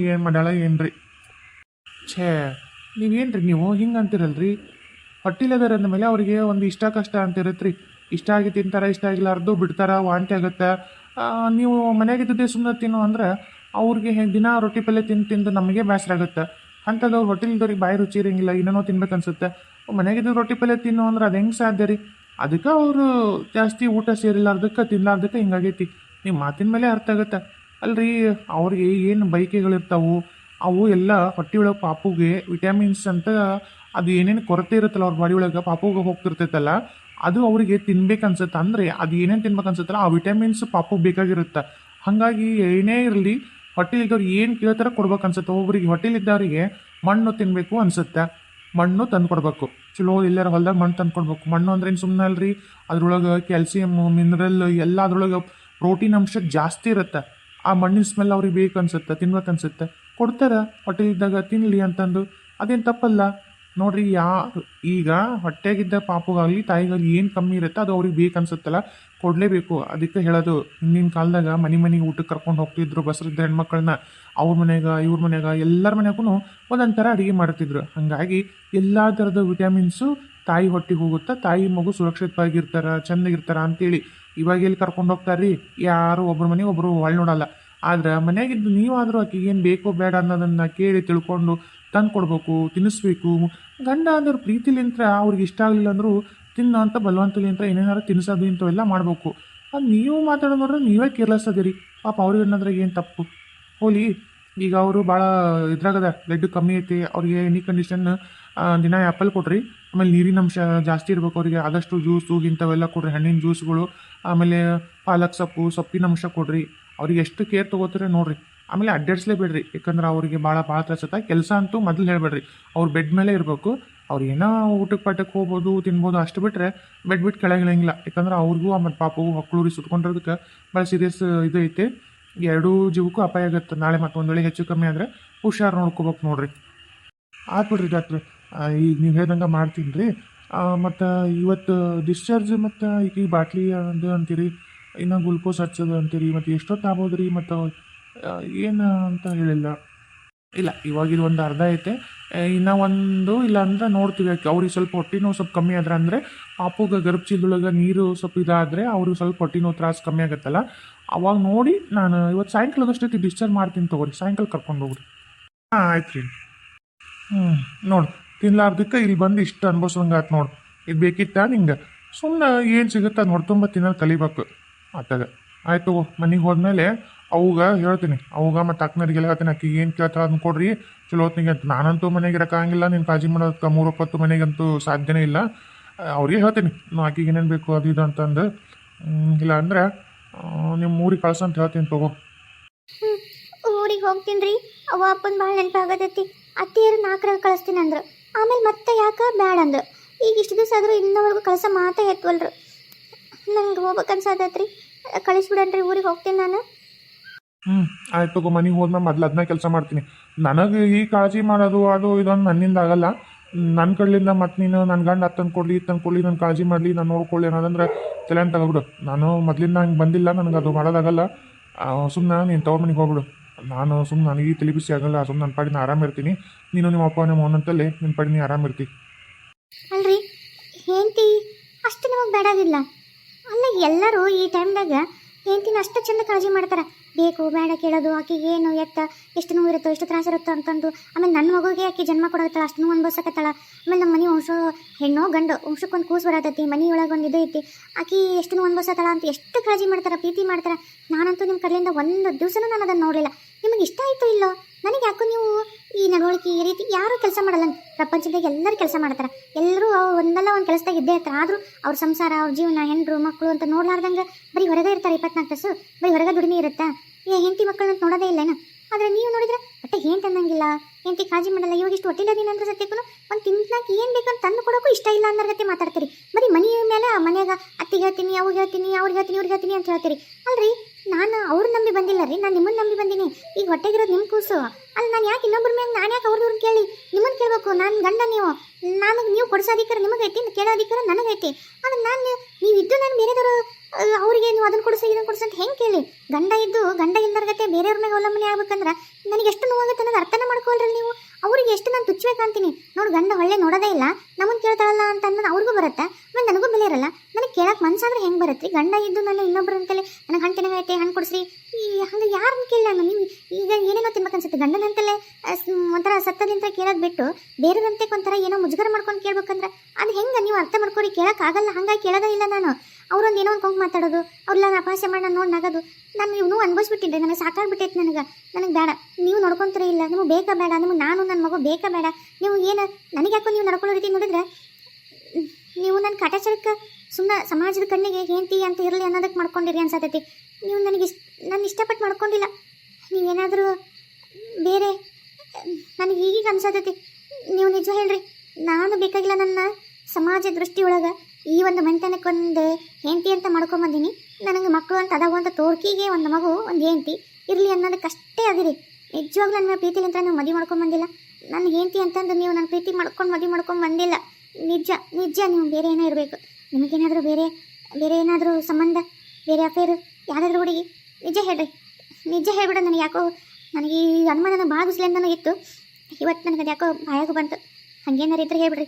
ಏನು ಮಾಡ್ಯಾಳ ಏನ್ರಿ? ಛೇ, ನೀವೇನ್ರಿ ನೀವು ಹಿಂಗೆ ಅಂತಿರಲ್ರಿ? ಹೊಟ್ಟಿಲದಾರ ಅಂದಮೇಲೆ ಅವರಿಗೆ ಒಂದು ಇಷ್ಟ ಕಷ್ಟ ಅಂತ ಇರುತ್ತೆ ರೀ ಇಷ್ಟ ಆಗಿ ತಿಂತಾರೆ, ಇಷ್ಟ ಆಗಿಲ್ಲಾರ್ದು ಬಿಡ್ತಾರೆ, ವಾಂತಿ ಆಗುತ್ತೆ. ನೀವು ಮನೆಯಾಗಿದ್ದೇ ಸುಮ್ಮನೆ ತಿನ್ನು ಅಂದ್ರೆ ಅವ್ರಿಗೆ ಹೆಂಗೆ ದಿನ ರೊಟ್ಟಿ ಪಲ್ಯ ತಿಂದು ತಿಂದು ನಮಗೆ ಬೇಸರ ಆಗುತ್ತೆ. ಅಂಥದ್ದು ಅವ್ರು ಹೋಟೆಲ್ದವ್ರಿಗೆ ಬಾಯಿ ರುಚಿ ಇರಂಗಿಲ್ಲ ಏನೇನೋ ತಿನ್ಬೇಕು ಅನ್ಸುತ್ತೆ. ಮನೆಗಿದ್ದು ರೊಟ್ಟಿ ಪಲ್ಯ ತಿನ್ನು ಅಂದ್ರೆ ಅದು ಹೆಂಗೆ ಸಾಧ್ಯ ರೀ? ಅದಕ್ಕೆ ಅವರು ಜಾಸ್ತಿ ಊಟ ಸೇರಿಲ್ಲಾರ್ದಕ್ಕೆ ತಿನ್ನಲಾರ್ದಕ್ಕೆ ಹಿಂಗಾಗೈತಿ ನೀವು ಮಾತಿನ ಮೇಲೆ ಅರ್ಥ ಆಗುತ್ತೆ. ಅಲ್ರಿ, ಅವ್ರಿಗೆ ಏನು ಬೈಕೆಗಳಿರ್ತಾವು ಅವು ಎಲ್ಲ ಹೊಟ್ಟೆ ಒಳಗೆ ಪಾಪುಗೆ ವಿಟಮಿನ್ಸ್ ಅಂತ ಅದು ಏನೇನು ಕೊರತೆ ಇರುತ್ತಲ್ಲ ಅವ್ರ ಬಾಡಿ ಒಳಗೆ, ಪಾಪುಗೆ ಹೋಗ್ತಿರ್ತೈತಲ್ಲ ಅದು ಅವರಿಗೆ ತಿನ್ಬೇಕನ್ಸುತ್ತೆ. ಅಂದರೆ ಅದು ಏನೇನು ತಿನ್ಬೇಕನ್ಸುತ್ತಲ್ಲ, ಆ ವಿಟಮಿನ್ಸ್ ಪಾಪು ಬೇಕಾಗಿರುತ್ತೆ. ಹಾಗಾಗಿ ಏನೇ ಇರಲಿ, ಹೊಟ್ಟೆಲಿದ್ದವ್ರು ಏನು ಕೇಳ್ತಾರೆ ಕೊಡ್ಬೇಕು ಅನ್ಸುತ್ತೆ ಒಬ್ಬರಿಗೆ ಹೊಟ್ಟೆಲಿದ್ದವರಿಗೆ ಮಣ್ಣು ತಿನ್ನಬೇಕು ಅನ್ಸುತ್ತೆ. ಮಣ್ಣು ತಂದು ಕೊಡಬೇಕು ಚಲೋ ಇಲ್ಲಾರ ಹೊಲ್ದಾಗ ಮಣ್ಣು ತಂದು ಕೊಡ್ಬೇಕು ಮಣ್ಣು ಅಂದ್ರೆ ಏನು ಸುಮ್ಮನೆ ಅಲ್ರಿ? ಅದ್ರೊಳಗೆ ಕ್ಯಾಲ್ಸಿಯಮ್ ಮಿನರಲ್ ಎಲ್ಲ ಅದ್ರೊಳಗೆ ಪ್ರೋಟೀನ್ ಅಂಶ ಜಾಸ್ತಿ ಇರುತ್ತೆ. ಆ ಮಣ್ಣಿನ ಸ್ಮೆಲ್ ಅವ್ರಿಗೆ ಬೇಕು ಅನ್ಸುತ್ತೆ ತಿನ್ಬೇಕು ಅನ್ಸುತ್ತೆ ಕೊಡ್ತಾರ, ಹೊಟ್ಟೆಲಿದ್ದಾಗ ತಿನ್ನಲಿ ಅಂತಂದು. ಅದೇನು ತಪ್ಪಲ್ಲ. ನೋಡ್ರಿ, ಯಾ, ಈಗ ಹೊಟ್ಟೆಗಿದ್ದ ಪಾಪುಗಾಗಲಿ, ತಾಯಿಗಾಗಲಿ ಏನು ಕಮ್ಮಿ ಇರುತ್ತೆ, ಅದು ಅವ್ರಿಗೆ ಬೇಕು ಅನ್ಸುತ್ತಲ್ಲ. ಕೊಡಲೇಬೇಕು. ಅದಕ್ಕೆ ಹೇಳೋದು, ಹಿಂದಿನ ಕಾಲದಾಗ ಮನೆ ಮನೆಗೆ ಊಟಕ್ಕೆ ಕರ್ಕೊಂಡು ಹೋಗ್ತಿದ್ರು ಬಸರಿದ್ದ ಹೆಣ್ಮಕ್ಳನ್ನ, ಅವ್ರ ಮನೆಗ, ಇವ್ರ ಮನೆಗ, ಎಲ್ಲರ ಮನೆಗೂ ಒಂದೊಂದು ಥರ ಅಡುಗೆ ಮಾಡ್ತಿದ್ರು. ಹಾಗಾಗಿ ಎಲ್ಲ ಥರದ ವಿಟಮಿನ್ಸು ತಾಯಿ ಹೊಟ್ಟಿಗೆ ಹೋಗುತ್ತಾ, ತಾಯಿ ಮಗು ಸುರಕ್ಷಿತವಾಗಿರ್ತಾರ, ಚೆಂದಾಗಿರ್ತಾರ ಅಂತೇಳಿ ಇವಾಗ ಎಲ್ಲಿ ಕರ್ಕೊಂಡು ಹೋಗ್ತಾರ್ರಿ? ಯಾರು ಒಬ್ಬರ ಮನೆಗೆ ಒಬ್ಬರು ಒಳ್ ನೋಡಲ್ಲ. ಆದ್ರೆ ಮನೆಯಾಗಿದ್ದು ನೀವಾದರೂ ಆಕೆಗೆ ಏನು ಬೇಕೋ ಬೇಡ ಅನ್ನೋದನ್ನು ಕೇಳಿ ತಿಳ್ಕೊಂಡು ತಂದು ಕೊಡಬೇಕು ತಿನ್ನಿಸ್ಬೇಕು. ಗಂಡ ಅಂದ್ರೆ ಪ್ರೀತಿಲಿಂತ್ರ ಅವ್ರಿಗೆ ಇಷ್ಟ ಆಗಲಿಲ್ಲ ಅಂದರೂ ತಿನ್ನ ಅಂತ ಬಲವಂತಲಿಂತ ಏನೇನಾರು ತಿನ್ನಿಸೋದು ಇಂಥವೆಲ್ಲ ಮಾಡಬೇಕು. ಅದು ನೀವು ಮಾತಾಡೋ ನೋಡ್ರೆ ನೀವೇ ಕೇರ್ಲೆಸ್ ಅದಿರಿ. ಪಾಪ ಅವ್ರಿಗೆ ಅನ್ನೋದ್ರಾಗ ಏನು ತಪ್ಪು? ಹೋಲಿ, ಈಗ ಅವರು ಭಾಳ ಇದ್ರಾಗದ ಬ್ಲಡ್ ಕಮ್ಮಿ ಐತಿ, ಅವ್ರಿಗೆ ಎನಿ ಕಂಡೀಷನ್ ದಿನ ಆ್ಯಪಲ್ ಕೊಡ್ರಿ. ಆಮೇಲೆ ನೀರಿನ ಅಂಶ ಜಾಸ್ತಿ ಇರ್ಬೇಕು ಅವರಿಗೆ, ಆದಷ್ಟು ಜ್ಯೂಸು ಇಂಥವೆಲ್ಲ ಕೊಡ್ರಿ. ಹಣ್ಣಿನ ಜ್ಯೂಸ್ಗಳು ಆಮೇಲೆ ಪಾಲಕ್ ಸೊಪ್ಪು, ಸೊಪ್ಪಿನ ಅಂಶ ಕೊಡ್ರಿ. ಅವ್ರಿಗೆ ಎಷ್ಟು ಕೇರ್ ತೊಗೋತಾರೆ ನೋಡ್ರಿ. ಆಮೇಲೆ ಅಡ್ಡಾಡ್ಸ್ಲೇಬೇಡ್ರಿ. ಯಾಕಂದ್ರೆ ಅವರಿಗೆ ಭಾಳ ಭಾಳ ತ್ರಾಸತ್ತ ಕೆಲಸ ಅಂತೂ ಮೊದಲು ಹೇಳಬೇಡ್ರಿ. ಅವ್ರು ಬೆಡ್ ಮೇಲೆ ಇರಬೇಕು. ಅವ್ರು ಏನೋ ಊಟಕ್ಕೆ ಪಾಠಕ್ಕೆ ಹೋಗ್ಬೋದು, ತಿನ್ಬೋದು ಅಷ್ಟು ಬಿಟ್ಟರೆ ಬೆಡ್ ಬಿಟ್ಟು ಕೆಳಗಿಳಂಗಿಲ್ಲ ಯಾಕಂದ್ರೆ ಅವ್ರಿಗೂ, ಆಮೇಲೆ ಪಾಪವು ಮಕ್ಕಳು ಸುತ್ಕೊಂಡಿರೋದಕ್ಕೆ ಭಾಳ ಸೀರಿಯಸ್ ಇದು ಐತೆ. ಎರಡೂ ಜೀವಕ್ಕೂ ಅಪಾಯ ಆಗುತ್ತೆ. ನಾಳೆ ಮತ್ತೆ ಒಂದು ವೇಳೆ ಹೆಚ್ಚು ಕಮ್ಮಿ ಆದರೆ ಹುಷಾರು ನೋಡ್ಕೋಬೇಕು ನೋಡ್ರಿ. ಆಗ್ಬಿಡ್ರಿ ಡಾಕ್ಟ್ರ್. ಈಗ ನೀವು ಹೇಳ್ದಂಗೆ ಮಾಡ್ತೀನಿ ರೀ ಮತ್ತು ಇವತ್ತು ಡಿಸ್ಚಾರ್ಜ್ ಮತ್ತು ಈಗ ಬಾಟ್ಲಿ ಅದು ಅಂತೀರಿ, ಇನ್ನು ಗ್ಲುಕೋಸ್ ಹಚ್ಚೋದು ಅಂತೀರಿ, ಮತ್ತು ಎಷ್ಟೊತ್ತು ಆಗ್ಬೋದು ರೀ ಮತ್ತು ಏನು ಅಂತ ಹೇಳಿಲ್ಲ. ಇಲ್ಲ ಇವಾಗ ಇದು ಒಂದು ಅರ್ಧ ಐತೆ. ಇನ್ನು ಒಂದು ಇಲ್ಲ ಅಂದ್ರೆ ನೋಡ್ತೀವಿ ಯಾಕೆ. ಅವ್ರಿಗೆ ಸ್ವಲ್ಪ ಹೊಟ್ಟೆ ನೋವು ಸ್ವಲ್ಪ ಕಮ್ಮಿ ಆದ್ರೆ ಅಂದರೆ ಪಾಪುಗೆ ಗರ್ಭ ಚೀಲದೊಳಗೆ ನೀರು ಸ್ವಲ್ಪ ಇದಾದರೆ ಅವ್ರಿಗೆ ಸ್ವಲ್ಪ ಹೊಟ್ಟೆ ನೋವು ತ್ರಾಸು ಕಮ್ಮಿ ಆಗುತ್ತಲ್ಲ. ಅವಾಗ ನೋಡಿ ನಾನು ಇವತ್ತು ಸಾಯಂಕಾಲದಷ್ಟೊತ್ತಿ ಡಿಸ್ಚಾರ್ಜ್ ಮಾಡ್ತೀನಿ ತೊಗೊರಿ. ಸಾಯಂಕಾಲ ಕರ್ಕೊಂಡು ಹೋಗ್ರಿ. ಹಾಂ ಆಯ್ತು ರೀ ಹ್ಞೂ ನೋಡು. ತಿನ್ಲಾರ್ದಕ್ಕೆ ಇಲ್ಲಿ ಬಂದು ಇಷ್ಟು ಅನ್ಭವಿಸೋಂಗೆ ಆಯ್ತು ನೋಡು. ಇದು ಬೇಕಿತ್ತ ನಿಂಗೆ? ಸುಮ್ಮನೆ ಏನು ಸಿಗುತ್ತೆ ಹೊಡ್ತುಂಬ ತಿನ್ನೋದು ಕಲಿಬೇಕು. ಆತಾಗ. ಆಯ್ತು ಮನೆಗೆ ಹೋದ್ಮೇಲೆ ಅವಾಗ ಹೇಳ್ತೀನಿ. ಅವಾಗ ಮತ್ತು ಅಕ್ಕನರಿಗೆಲ್ಲ ಹೇಳ್ತೀನಿ, ಅಕ್ಕಿ ಏನು ಕೇಳ್ತಾರೆ ಅದನ್ನ ಕೊಡ್ರಿ. ಚಲೋ ಹೊತ್ತಿನ ಅಂತ ನಾನಂತೂ ಮನೆಗೆ ಇರೋಕ್ಕಾಗಿಲ್ಲ ನೀನು ಕಾಜಿ ಮಾಡೋದಕ್ಕೆ ಮೂರು ಹೊತ್ತು ಮನೆಗಂತೂ ಸಾಧ್ಯನೇ ಇಲ್ಲ. ಅವ್ರಿಗೆ ಹೇಳ್ತೀನಿ, ನಾ ಆಕಿಗೆ ಏನೇನು ಬೇಕು ಅದು ಇದು ಅಂತಂದು. ಇಲ್ಲ ಅಂದ್ರೆ ನಿಮ್ಮ ಊರಿಗೆ ಕಳ್ಸಂತ ಹೇಳ್ತೀನಿ ತಗೋ. ಊರಿಗೆ ಹೋಗ್ತೀನಿ ರೀ ಅವ ಅಪ್ಪನ ಭಾಳ ನೆನಪಾಗತೈತಿ. ಅತ್ತಿಯರು ನಾಲ್ಕರಾಗ ಕಳಿಸ್ತೀನಿ ಅಂದ್ರೆ. ಆಮೇಲೆ ಮತ್ತೆ ಯಾಕೆ ಬ್ಯಾಡ ಅಂದ್ರೆ. ಈಗ ಇಷ್ಟು ದಿವಸ ಆದರೂ ಇನ್ನವರೆಗೂ ಕಳಿಸ ಮಾತೇ ಎತ್ವಲ್ರು. ನಂಗೆ ಹೋಗ್ಬೇಕು ಕಳಿಸ್ಬಿಡನ್ರಿ ಊರಿಗೆ ಹೋಗ್ತೀನಿ ನಾನು. ಹ್ಞೂ ಆಯ್ತು ತಗೋ, ಮನೆಗೆ ಹೋದ್ಮೇಲೆ ಮೊದ್ಲು ಅದನ್ನ ಕೆಲಸ ಮಾಡ್ತೀನಿ. ನನಗೆ ಈ ಕಾಳಜಿ ಮಾಡೋದು, ಅದು, ಇದೊಂದು ನನ್ನಿಂದ ಆಗಲ್ಲ. ನನ್ನ ಕಡೆಯಿಂದ ಮತ್ತೆ ನೀನು ನನ್ನ ಗಂಡ ಅತ್ತನ್ ಕೊಡಲಿ, ಇತ್ತನ್ ಕೊಡಲಿ ನನ್ನ ಕಾಳಜಿ ಮಾಡಲಿ, ನಾನು ನೋಡ್ಕೊಳ್ಳಿ ಅನ್ನೋದಂದ್ರೆ ತಲೆ ತಗೋಬಿಡು ನಾನು ಮೊದಲಿಂದ ಹಂಗೆ ಬಂದಿಲ್ಲ, ನನಗೆ ಅದು ಮಾಡೋದಾಗಲ್ಲ. ಸುಮ್ಮನೆ ನೀನು ತವ್ರ ಮನೆಗೆ ಹೋಗ್ಬಿಡು. ನಾನು ಸುಮ್ಮನೆ ನನಗೆ ಈ ತಲೆ ಆಗಲ್ಲ ಸುಮ್ಮನೆ ನನ್ನ ಪಾಡಿನ ಆರಾಮಿರ್ತೀನಿ ನೀನು ನಿಮ್ಮ ಅಪ್ಪ, ನಿಮ್ಮ ಅವನಂತಲ್ಲಿ ನಿನ್ನ ಪಾಡಿನ ಆರಾಮ ಆರಾಮಿರ್ತಿ ಅಲ್ರಿ, ಹೆಂಡತಿ ಅಷ್ಟು ನಿಮಗೆ ಬೇಡಾಗಿಲ್ಲ ಅಲ್ಲ ಎಲ್ಲರೂ ಈ ಟೈಮ್ದಾಗ ಹೆಂಡತಿನ ಅಷ್ಟು ಚಂದ ಕಾಳಜಿ ಮಾಡ್ತಾರೆ. ಬೇಕು, ಬೇಡ ಕೇಳೋದು, ಆಕೆಗೆ ಏನು ಎತ್ತ, ಎಷ್ಟು ನೋವು ಇರುತ್ತೋ, ಎಷ್ಟು ತ್ರಾಸ ಇರುತ್ತೋ ಅಂತಂದು. ಆಮೇಲೆ ನನ್ನ ಮಗುಗೆ ಆಕೆ ಜನ್ಮ ಕೊಡತ್ತಾಳ ಅಷ್ಟು ನೋವು ಅನ್ಭವಿಸಕತ್ತಾಳ ಆಮೇಲೆ ನಮ್ಮ ಮನೆ ವಂಶ, ಹೆಣ್ಣೋ ಗಂಡು ವಂಶಕ್ಕೊಂದು ಕೂಸು ಬರತೈತಿ, ಮನೆ ಒಳಗೆ ಒಂದು ಇದು ಐತಿ. ಆಕೆ ಎಷ್ಟು ನೋವು ಅನ್ಭವಿಸತ್ತಾಳ ಅಂತ ಎಷ್ಟು ಕಾಳಜಿ ಮಾಡ್ತಾರೆ, ಪ್ರೀತಿ ಮಾಡ್ತಾರೆ. ನಾನಂತೂ ನಿಮ್ಮ ಕಡೆಯಿಂದ ಒಂದು ದಿವಸನೂ ನಾನು ಅದನ್ನು ನೋಡಲಿಲ್ಲ. ನಿಮಗೆ ಇಷ್ಟ ಆಯಿತು ಇಲ್ಲೋ? ಈ ಈ ರೀತಿ ಯಾರೂ ಕೆಲಸ ಮಾಡಲ್ಲ. ಪ್ರಪಂಚದಾಗ ಎಲ್ಲರೂ ಕೆಲಸ ಮಾಡ್ತಾರೆ. ಎಲ್ಲರೂ ಒಂದಲ್ಲ ಒಂದು ಕೆಲಸದಾಗ ಇದ್ದೇ ಇರ್ತಾರೆ. ಆದರೂ ಅವ್ರ ಸಂಸಾರ, ಅವ್ರ ಜೀವನ, ಹೆಂಡ್ರು ಮಕ್ಕಳು ಅಂತ ನೋಡ್ಲಾರ್ದಂಗೆ ಬರೀ ಹೊರಗೆ ಇರ್ತಾರೆ ಇಪ್ಪತ್ನಾಲ್ಕು ತಾಸು. ಬರೀ ಹೊರಗೆ ದುಡಿಮೆ ಇರುತ್ತಾ? ಏ, ಹೆಂಡತಿ ಮಕ್ಕಳನ್ನ ನೋಡೋದೇ ಇಲ್ಲೇನ ಆದರೆ ನೀವು ನೋಡಿದ್ರೆ ಹೊಟ್ಟೆ ಏನ್ ತಂದಂಗಿಲ್ಲ? ಹೆಂಡತಿ ಕಾಳಜಿ ಮಾಡಲ್ಲ, ಇವಾಗ ಇಷ್ಟು ಹೊಟ್ಟಿಲ್ಲ ಅಂದ್ರೆ ಸತ್ಯಕ್ಕೂ ಒಂದು ತಿಂಗ್ನಾಗ ಏನು ಬೇಕಂತ ತಂದು ಕೊಡೋಕ್ಕೂ ಇಷ್ಟ ಇಲ್ಲ ಅನ್ನೋರ್ಗತ್ತೆ ಮಾತಾಡ್ತೀರಿ. ಬರೀ ಮನೆಯ ಮೇಲೆ ಮನೆಯಾಗ ಅತ್ತಿಗೆ ಹೇಳ್ತೀನಿ ಅವ್ರಿಗೆ ಹೇಳ್ತೀನಿ ಅವ್ರಿಗೆ ಹೇಳ್ತೀನಿ ಇವ್ರಿಗೆ ಹೇಳ್ತೀನಿ ಅಂತ ಹೇಳ್ತೀರಿ. ಅಲ್ರಿ, ನಾನು ಅವ್ರ ನಂಬಿ ಬಂದಿಲ್ಲ ರೀ, ನಾನು ನಿಮ್ಮನ್ನ ನಂಬಿ ಬಂದೀನಿ. ಈಗ ಹೊಟ್ಟೆಗಿರೋದು ನಿಮ್ಮ ಕೂಸು. ಅಲ್ಲಿ ನಾನು ಯಾಕೆ ಇನ್ನೊಬ್ಬರ ಮ್ಯಾಗ, ನಾನು ಯಾಕೆ ಅವ್ರದವ್ರನ್ನ ಕೇಳಿ? ನಿಮ್ಮನ್ನ ಕೇಳಬೇಕು, ನಾನು ಗಂಡ ನೀವು. ನನಗೆ ನೀವು ಕೊಡಿಸೋ ನಿಮಗೈತಿ, ಕೇಳೋ ಅಧಿಕಾರ ನನಗೈತಿ. ಆದ್ರೆ ನಾನು ನೀವು ಅವರಿಗೆ ನೀವು ಅದನ್ನು ಕೊಡಿಸು ಇದನ್ನು ಕೊಡಿಸು ಅಂತ ಹೆಂಗೆ ಕೇಳಿ? ಗಂಡ ಇದ್ದು ಗಂಡ ಇಲ್ದರ್ಗತೆ ಬೇರೆಯವ್ರ ಮೇಲೆ ಅವಲಂಬನೆ ಆಗ್ಬೇಕಂದ್ರೆ ನನಗೆ ಎಷ್ಟು ನೋವಾಗುತ್ತೆ ಅನ್ನೋದು ಅರ್ಥನೇ ಮಾಡ್ಕೊಳ್ರಿ ನೀವು ಅವ್ರಿಗೆ ಎಷ್ಟು ನಾನು ತುಚ್ಚಬೇಕಂತೀನಿ ನೋಡು ಗಂಡ ಒಳ್ಳೆ ನೋಡೋದೇ ಇಲ್ಲ ನಮ್ಮನ್ನು ಕೇಳ್ತಾಳಲ್ಲ ಅಂತ ಅನ್ನೋದು ಅವ್ರಿಗೂ ಬರುತ್ತೆ ಆಮೇಲೆ ನನಗೂ ಬೆಲೆ ಇರಲ್ಲ ನನಗೆ ಕೇಳಕ್ಕೆ ಮನ್ಸಾದ್ರೆ ಹೆಂಗೆ ಬರುತ್ತೆ ಗಂಡ ಇದ್ದು ನಾನು ಇನ್ನೊಬ್ಬರ ಅಂತಲೇ ನನಗೆ ಹಣ್ಣು ತಿನ್ನಗೈತೆ ಹಣ್ಣು ಕೊಡಿಸ್ರಿ ಈ ಹಂಗೆ ಯಾರನ್ನ ಕೇಳಿ ನಾನು ನೀವು ಈಗ ಏನೇನೋ ತಿನ್ಬೇಕು ಅನ್ಸುತ್ತೆ ಗಂಡನಂತಲೇ ಅಹ್, ಒಂಥರ ಸತ್ತದಿಂತ ಕೇಳೋದು ಬಿಟ್ಟು ಬೇರೆದಂತೆ ಒಂಥರ ಏನೋ ಮುಜುಗರ ಮಾಡ್ಕೊಂಡು ಕೇಳ್ಬೇಕಂದ್ರೆ ಅದು ಹೆಂಗೆ ನೀವು ಅರ್ಥ ಮಾಡ್ಕೊರಿ ಕೇಳೋಕ್ಕಾಗಲ್ಲ ಹಂಗಾಗಿ ಕೇಳೋದೇ ಇಲ್ಲ ನಾನು ಅವ್ರೊಂದು ಏನೋ ಒಂದು ಕೊಂಗ್ ಮಾತಾಡೋದು ಅವ್ರೆಲ್ಲ ನಾನು ಅಪಹಾಸ್ಯ ಮಾಡಿ ನಾನು ನೋಡಿ ನಗೋದು ನಾನು ಇವನು ಅನ್ಭವಿಸ್ಬಿಟ್ಟಿದ್ದೆ ನನಗೆ ಸಾಕಾಗ್ಬಿಟ್ಟೈತೆ ನನಗೆ ನನಗೆ ಬೇಡ ನೀವು ನೋಡ್ಕೊಂತೀರ ಇಲ್ಲ ನಿಮಗೆ ಬೇಕಾ ಬೇಡ ನಿಮಗೆ ನಾನು ನನ್ನ ಮಗು ಬೇಕಾ ಬೇಡ? ನೀವು ಏನು ನನಗೆ ಯಾಕೋ ನೀವು ನಡ್ಕೊಳ್ಳೋ ರೀತಿ ನೋಡಿದ್ರೆ ನೀವು ನನ್ನ ಕಾಟಾಚಾರಕ್ಕೆ ಸುಮ್ಮನೆ ಸಮಾಜದ ಕಣ್ಣಿಗೆ ಹೆಂಡತಿ ಅಂತ ಇರಲಿ ಅನ್ನೋದಕ್ಕೆ ಮಾಡ್ಕೊಂಡಿರಿ ಅನ್ಸತೈತಿ. ನೀವು ನನಗೆ ಇಷ್ಟ, ನಾನು ಇಷ್ಟಪಟ್ಟು ಮಾಡ್ಕೊಂಡಿಲ್ಲ. ನೀವೇನಾದರೂ ಬೇರೆ, ನನಗೆ ಈಗೀಗ ಅನ್ಸತೈತಿ. ನೀವು ನಿಜ ಹೇಳ್ರಿ, ನಾನು ಬೇಕಾಗಿಲ್ಲ ನನ್ನ ಸಮಾಜ ದೃಷ್ಟಿಯೊಳಗೆ ಈ ಒಂದು ಮನೆತನಕ್ಕೆ ಒಂದು ಹೆಂಡತಿ ಅಂತ ಮಾಡ್ಕೊಂಬಂದೀನಿ ನನಗೆ ಮಕ್ಕಳು ಅಂತ ಅದಾಗುವಂಥ ತೋರ್ಕಿಗೆ ಒಂದು ಮಗು, ಒಂದು ಹೆಂಡತಿ ಇರಲಿ ಅನ್ನೋದಕ್ಕೆ ಅಷ್ಟೇ ಅದಿರಿ. ನಿಜವಾಗ್ಲೂ ನನ್ನ ಪ್ರೀತಿಲಿಂತ ನೀವು ಮದುವೆ ಮಾಡ್ಕೊಂಬಂದಿಲ್ಲ ನನ್ನ ಹೆಂಡತಿ ಅಂತಂದು ನೀವು ನನ್ನ ಪ್ರೀತಿ ಮಾಡ್ಕೊಂಡು ಮದುವೆ ಮಾಡ್ಕೊಂಡು ಬಂದಿಲ್ಲ. ನಿಜ ನಿಜ, ನೀವು ಬೇರೆ ಏನೋ ಇರಬೇಕು. ನಿಮಗೇನಾದರೂ ಬೇರೆ ಬೇರೆ ಏನಾದರೂ ಸಂಬಂಧ, ಬೇರೆ ಅಫೇರು ಯಾರಾದರೂ ಹುಡುಗಿ, ನಿಜ ಹೇಳ್ರಿ. ನಿಜ ಹೇಳ್ಬಿಡ ನನಗೆ ಯಾಕೋ ನನಗೆ ಈ ಅನುಮಾನ ಭಾಳ ದಿವಸಲಿಂದನೂ ಇತ್ತು. ಇವತ್ತು ನನಗೆ ಅದು ಯಾಕೋ ಬಾಯಾಗೂ ಬಂತು. ಹಂಗೇನಾರು ಇದ್ರೆ ಹೇಳ್ಬಿಡ್ರಿ.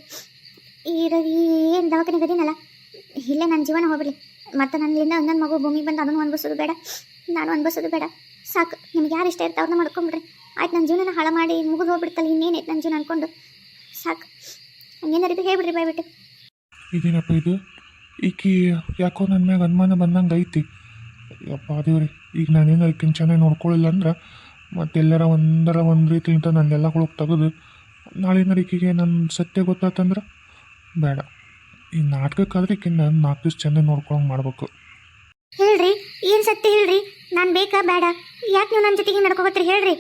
ಈ ಏನು ದವಾಖಾನೆಗೆ ಗದಿನಲ್ಲ ಇಲ್ಲೇ, ನನ್ನ ಜೀವನ ಹೋಗ್ಬಿಡಿ ಮತ್ತು ನನ್ನಿಂದ ಒಂದೊಂದು ಮಗು ಭೂಮಿಗೆ ಬಂದು ಅದನ್ನು ಅನ್ಭವಿಸೋದು ಬೇಡ. ನಾನು ಅನ್ಭವಿಸೋದು ಬೇಡ. ಸಾಕು. ನಿಮ್ಗೆ ಯಾರು ಇಷ್ಟ ಇರ್ತಾ ಅವ್ರನ್ನ ಮಾಡ್ಕೊಂಬಿಡ್ರಿ. ಆಯ್ತು ನನ್ನ ಜೀವನ ಹಾಳು ಮಾಡಿ ಮುಗಿದು ಹೋಗ್ಬಿಡ್ತಲ್ಲ ಇನ್ನೇನೈತೆ ನನ್ನ ಜೀವನ ಅನ್ಕೊಂಡು. ಸಾಕು. ಹಂಗೇನಾರು ಇದ್ರೆ ಹೇಳ್ಬಿಡ್ರಿ ಬಾಯ್ಬಿಟ್ಟು. ಇದೇನಪ್ಪ ಇದು? ಈಕಿ ಯಾಕೋ ನನ್ನ ಮ್ಯಾಗ ಅನುಮಾನ ಬಂದಂಗೆ ಐತಿ. ಅಪ್ಪ ಅದೇವ್ರಿ ಈಗ ನಾನೇನು ಈಕಿನ ಚೆನ್ನಾಗಿ ನೋಡ್ಕೊಳ್ಳಿಲ್ಲ ಅಂದ್ರೆ ಮತ್ತೆಲ್ಲರ ಒಂದರ ಒಂದು ರೀತಿಯಿಂದ ನನ್ನೆಲ್ಲ ಹುಳುಕ್ ತೆಗೆದು ನಾಳಿನ ಈಕಿಗೆ ನನ್ನ ಸತ್ಯ ಗೊತ್ತಾತಂದ್ರೆ? ಬೇಡ. ಈ ನಾಟಕಕ್ಕಾದ್ರೆ ಈಕಿನ ನಾಲ್ಕು ದಿವ್ಸ ಚೆನ್ನಾಗಿ ನೋಡ್ಕೊಳಂಗೆ ಮಾಡ್ಬೇಕು. ಹೇಳ್ರಿ. ಏನು ಸತ್ಯ ಹೇಳ್ರಿ? ನಾನು ಬೇಕಾ ಬೇಡ? ಯಾಕೆ ನೀವು ನನ್ನ ಜೊತೆಗೆ ನಡ್ಕೋಬತ್ತೀರಿ ಹೇಳ್ರಿ.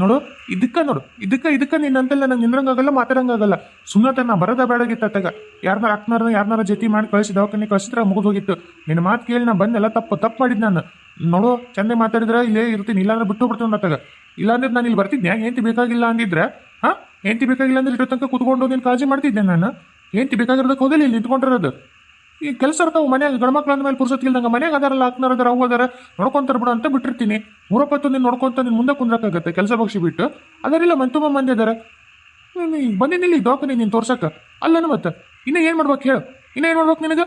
ನೋಡು, ಇದಕ್ಕ ನೋಡು, ಇದಕ್ಕ ಇದಕ್ಕ ನಿನ್ನಂತೆಲ್ಲ ನಂಗೆ ನಿಂದ್ರಂಗಾಗಲ್ಲ, ಮಾತಾಡಂಗಾಗಲ್ಲ. ಸುಮ್ಮನೆ ನಾ ಬೇಡಾಗಿತ್ತು ಅತ್ತಾಗ ಯಾರನ್ನ ಅಕ್ಕನಾರ ಯಾರನ್ನಾರ ಜೊತೆ ಮಾಡಿ ಕಳಿಸಿ ದವಾಖಾನೆ ಕಳಿಸಿದ್ರೆ ಮುಗಿದು ಹೋಗಿತ್ತು ನಿನ್ನ ಮಾತು ಕೇಳಿ ನಾ ಬಂದೆಲ್ಲ ತಪ್ಪು ತಪ್ಪು ಮಾಡಿದ್ ನಾನು. ನೋಡು, ಚಂದ ಮಾತಾಡಿದ್ರೆ, ಇಲ್ಲೇ ಇರ್ತೀನಿ, ಇಲ್ಲಾಂದ್ರೆ ಬಿಟ್ಟು ಬಿಡ್ತೀನಿ ಅತ್ತಾಗ ಇಲ್ಲಾಂದ್ರೆ ನಾನು ಇಲ್ಲಿ ಬರ್ತಿದ್ದೆ ಹೆಂತಿ ಬೇಕಾಗಿಲ್ಲ ಅಂದಿದ್ರೆ? ಹಾಂ? ಹೆಂತಿ ಬೇಕಾಗಿಲ್ಲ ಅಂದ್ರೆ ಇಟ್ಟು ತನಕ ಕುತ್ಕೊಂಡು ನೀನು ಕಾಳಜಿ ಮಾಡ್ತಿದ್ದೆ ನಾನು. ಹೆಂತಿ ಬೇಕಾಗಿರೋದಕ್ಕೆ ಹೋಗಲಿ ಇಲ್ಲಿ ನಿಂತ್ಕೊಂಡಿರೋದು. ಈ ಕೆಲಸ ಇರ್ತಾವೆ ಮನ್ಯಾಗ ಗಂಡ್ಮಕ್ಳು ಅಂದ್ಮೇಲೆ ಪುರ್ಸತ್ತಿಲ್ದಂಗೆ ಮನ್ಯಾಗ ಅದಾರಲ್ಲ ಹಾಕ್ನಾರ ಅದಾರ ಅವು ಅದಾರ ನೋಡ್ಕೊಂತಾರ ಬಿಡು ಅಂತ ಬಿಟ್ಟಿರ್ತೀನಿ. ಮೂರಪ್ಪತ್ತು ನೀನು ನೋಡ್ಕೊಂತ ನೀನು ಮುಂದೆ ಕುಂದ್ರಕ್ಕಾಗತ್ತೆ, ಕೆಲಸ ಬಗ್ಸಿ ಬಿಟ್ಟು. ಅದರಿಲ್ಲ ಮನ್ ತುಂಬ ಮಂದಿ ಅದಾರ ನೀನು ಈಗ ಬಂದಿನಿಲ್ಲ ದವಾಖಾನೆ ನೀನು ತೋರ್ಸಕ್ಕೆ ಅಲ್ಲನ ಮತ್ತೆ, ಇನ್ನೂ ಏನು ಮಾಡ್ಬೇಕು ಹೇಳು. ಇನ್ನೂ ಏನು ಮಾಡ್ಬೇಕು ನಿನಗೆ?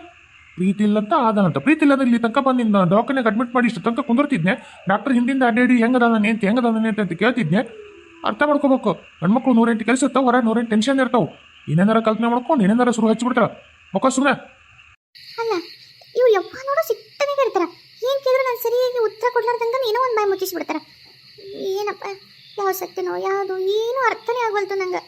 ಪ್ರೀತಿ ಅಂತ ಇಲ್ಲಂತ ಆದನಂತ ಪ್ರೀತಿ ಇಲ್ಲ ಇಲ್ಲಿ ತನಕ ಬಂದು ನಿನ್ನ ದವಾಖಾನೆಗೆ ಅಡ್ಮಿಟ್ ಮಾಡಿ ಇಷ್ಟು ತನಕ ಕುಂದಿರ್ತಿದ್ನೆ. ಡಾಕ್ಟರ್ ಹಿಂದಿಂದ ಅಡ್ಡಾಡಿ ಹೆಂಗದ ನಾನು ಅಂತ ಹೆಂಗದ ನಾನು ಅಂತ ಕೇಳ್ತಿದ್ನೆ. ಅರ್ಥ ಮಾಡ್ಕೋಬೇಕು. ಗಂಡ್ಮಕ್ಳು ನೂರೆಂಟು ಕೆಲಸ ಇರ್ತಾವೆ, ಹೊರ ನೂರೆಂಟು ಟೆನ್ಷನ್ ಇರ್ತಾವೆ. ಇನ್ನೇನಾರ ಕಲ್ಪನೆ ಮಾಡ್ಕೊಂಡು ಏನೇನಾರ ಶುರು ಹಚ್ಚಿಬಿಡ್ತಾಳೆ ಮುಖ ಸುಮ್ಮನೆ ಅಲ್ಲ ಇವು ಯಪ್ಪ ನೋಡೋ ಸಿಟ್ಟನೇ ಇರ್ತಾರ ಏನ್ ಕೇಳಿದ್ರು ನಾನು ಸರಿಯಾಗಿ ಉತ್ತರ ಕೊಡ್ಲಾರ್ದಂಗ ಏನೋ ಒಂದು ಬಾಯಿ ಮುಚ್ಚಿಸ್ಬಿಡ್ತಾರ. ಏನಪ್ಪ ಯಾವ ಸತ್ಯನೋ ಯಾವುದು, ಏನೂ ಅರ್ಥನೇ ಆಗವಲ್ತು ನಂಗೆ.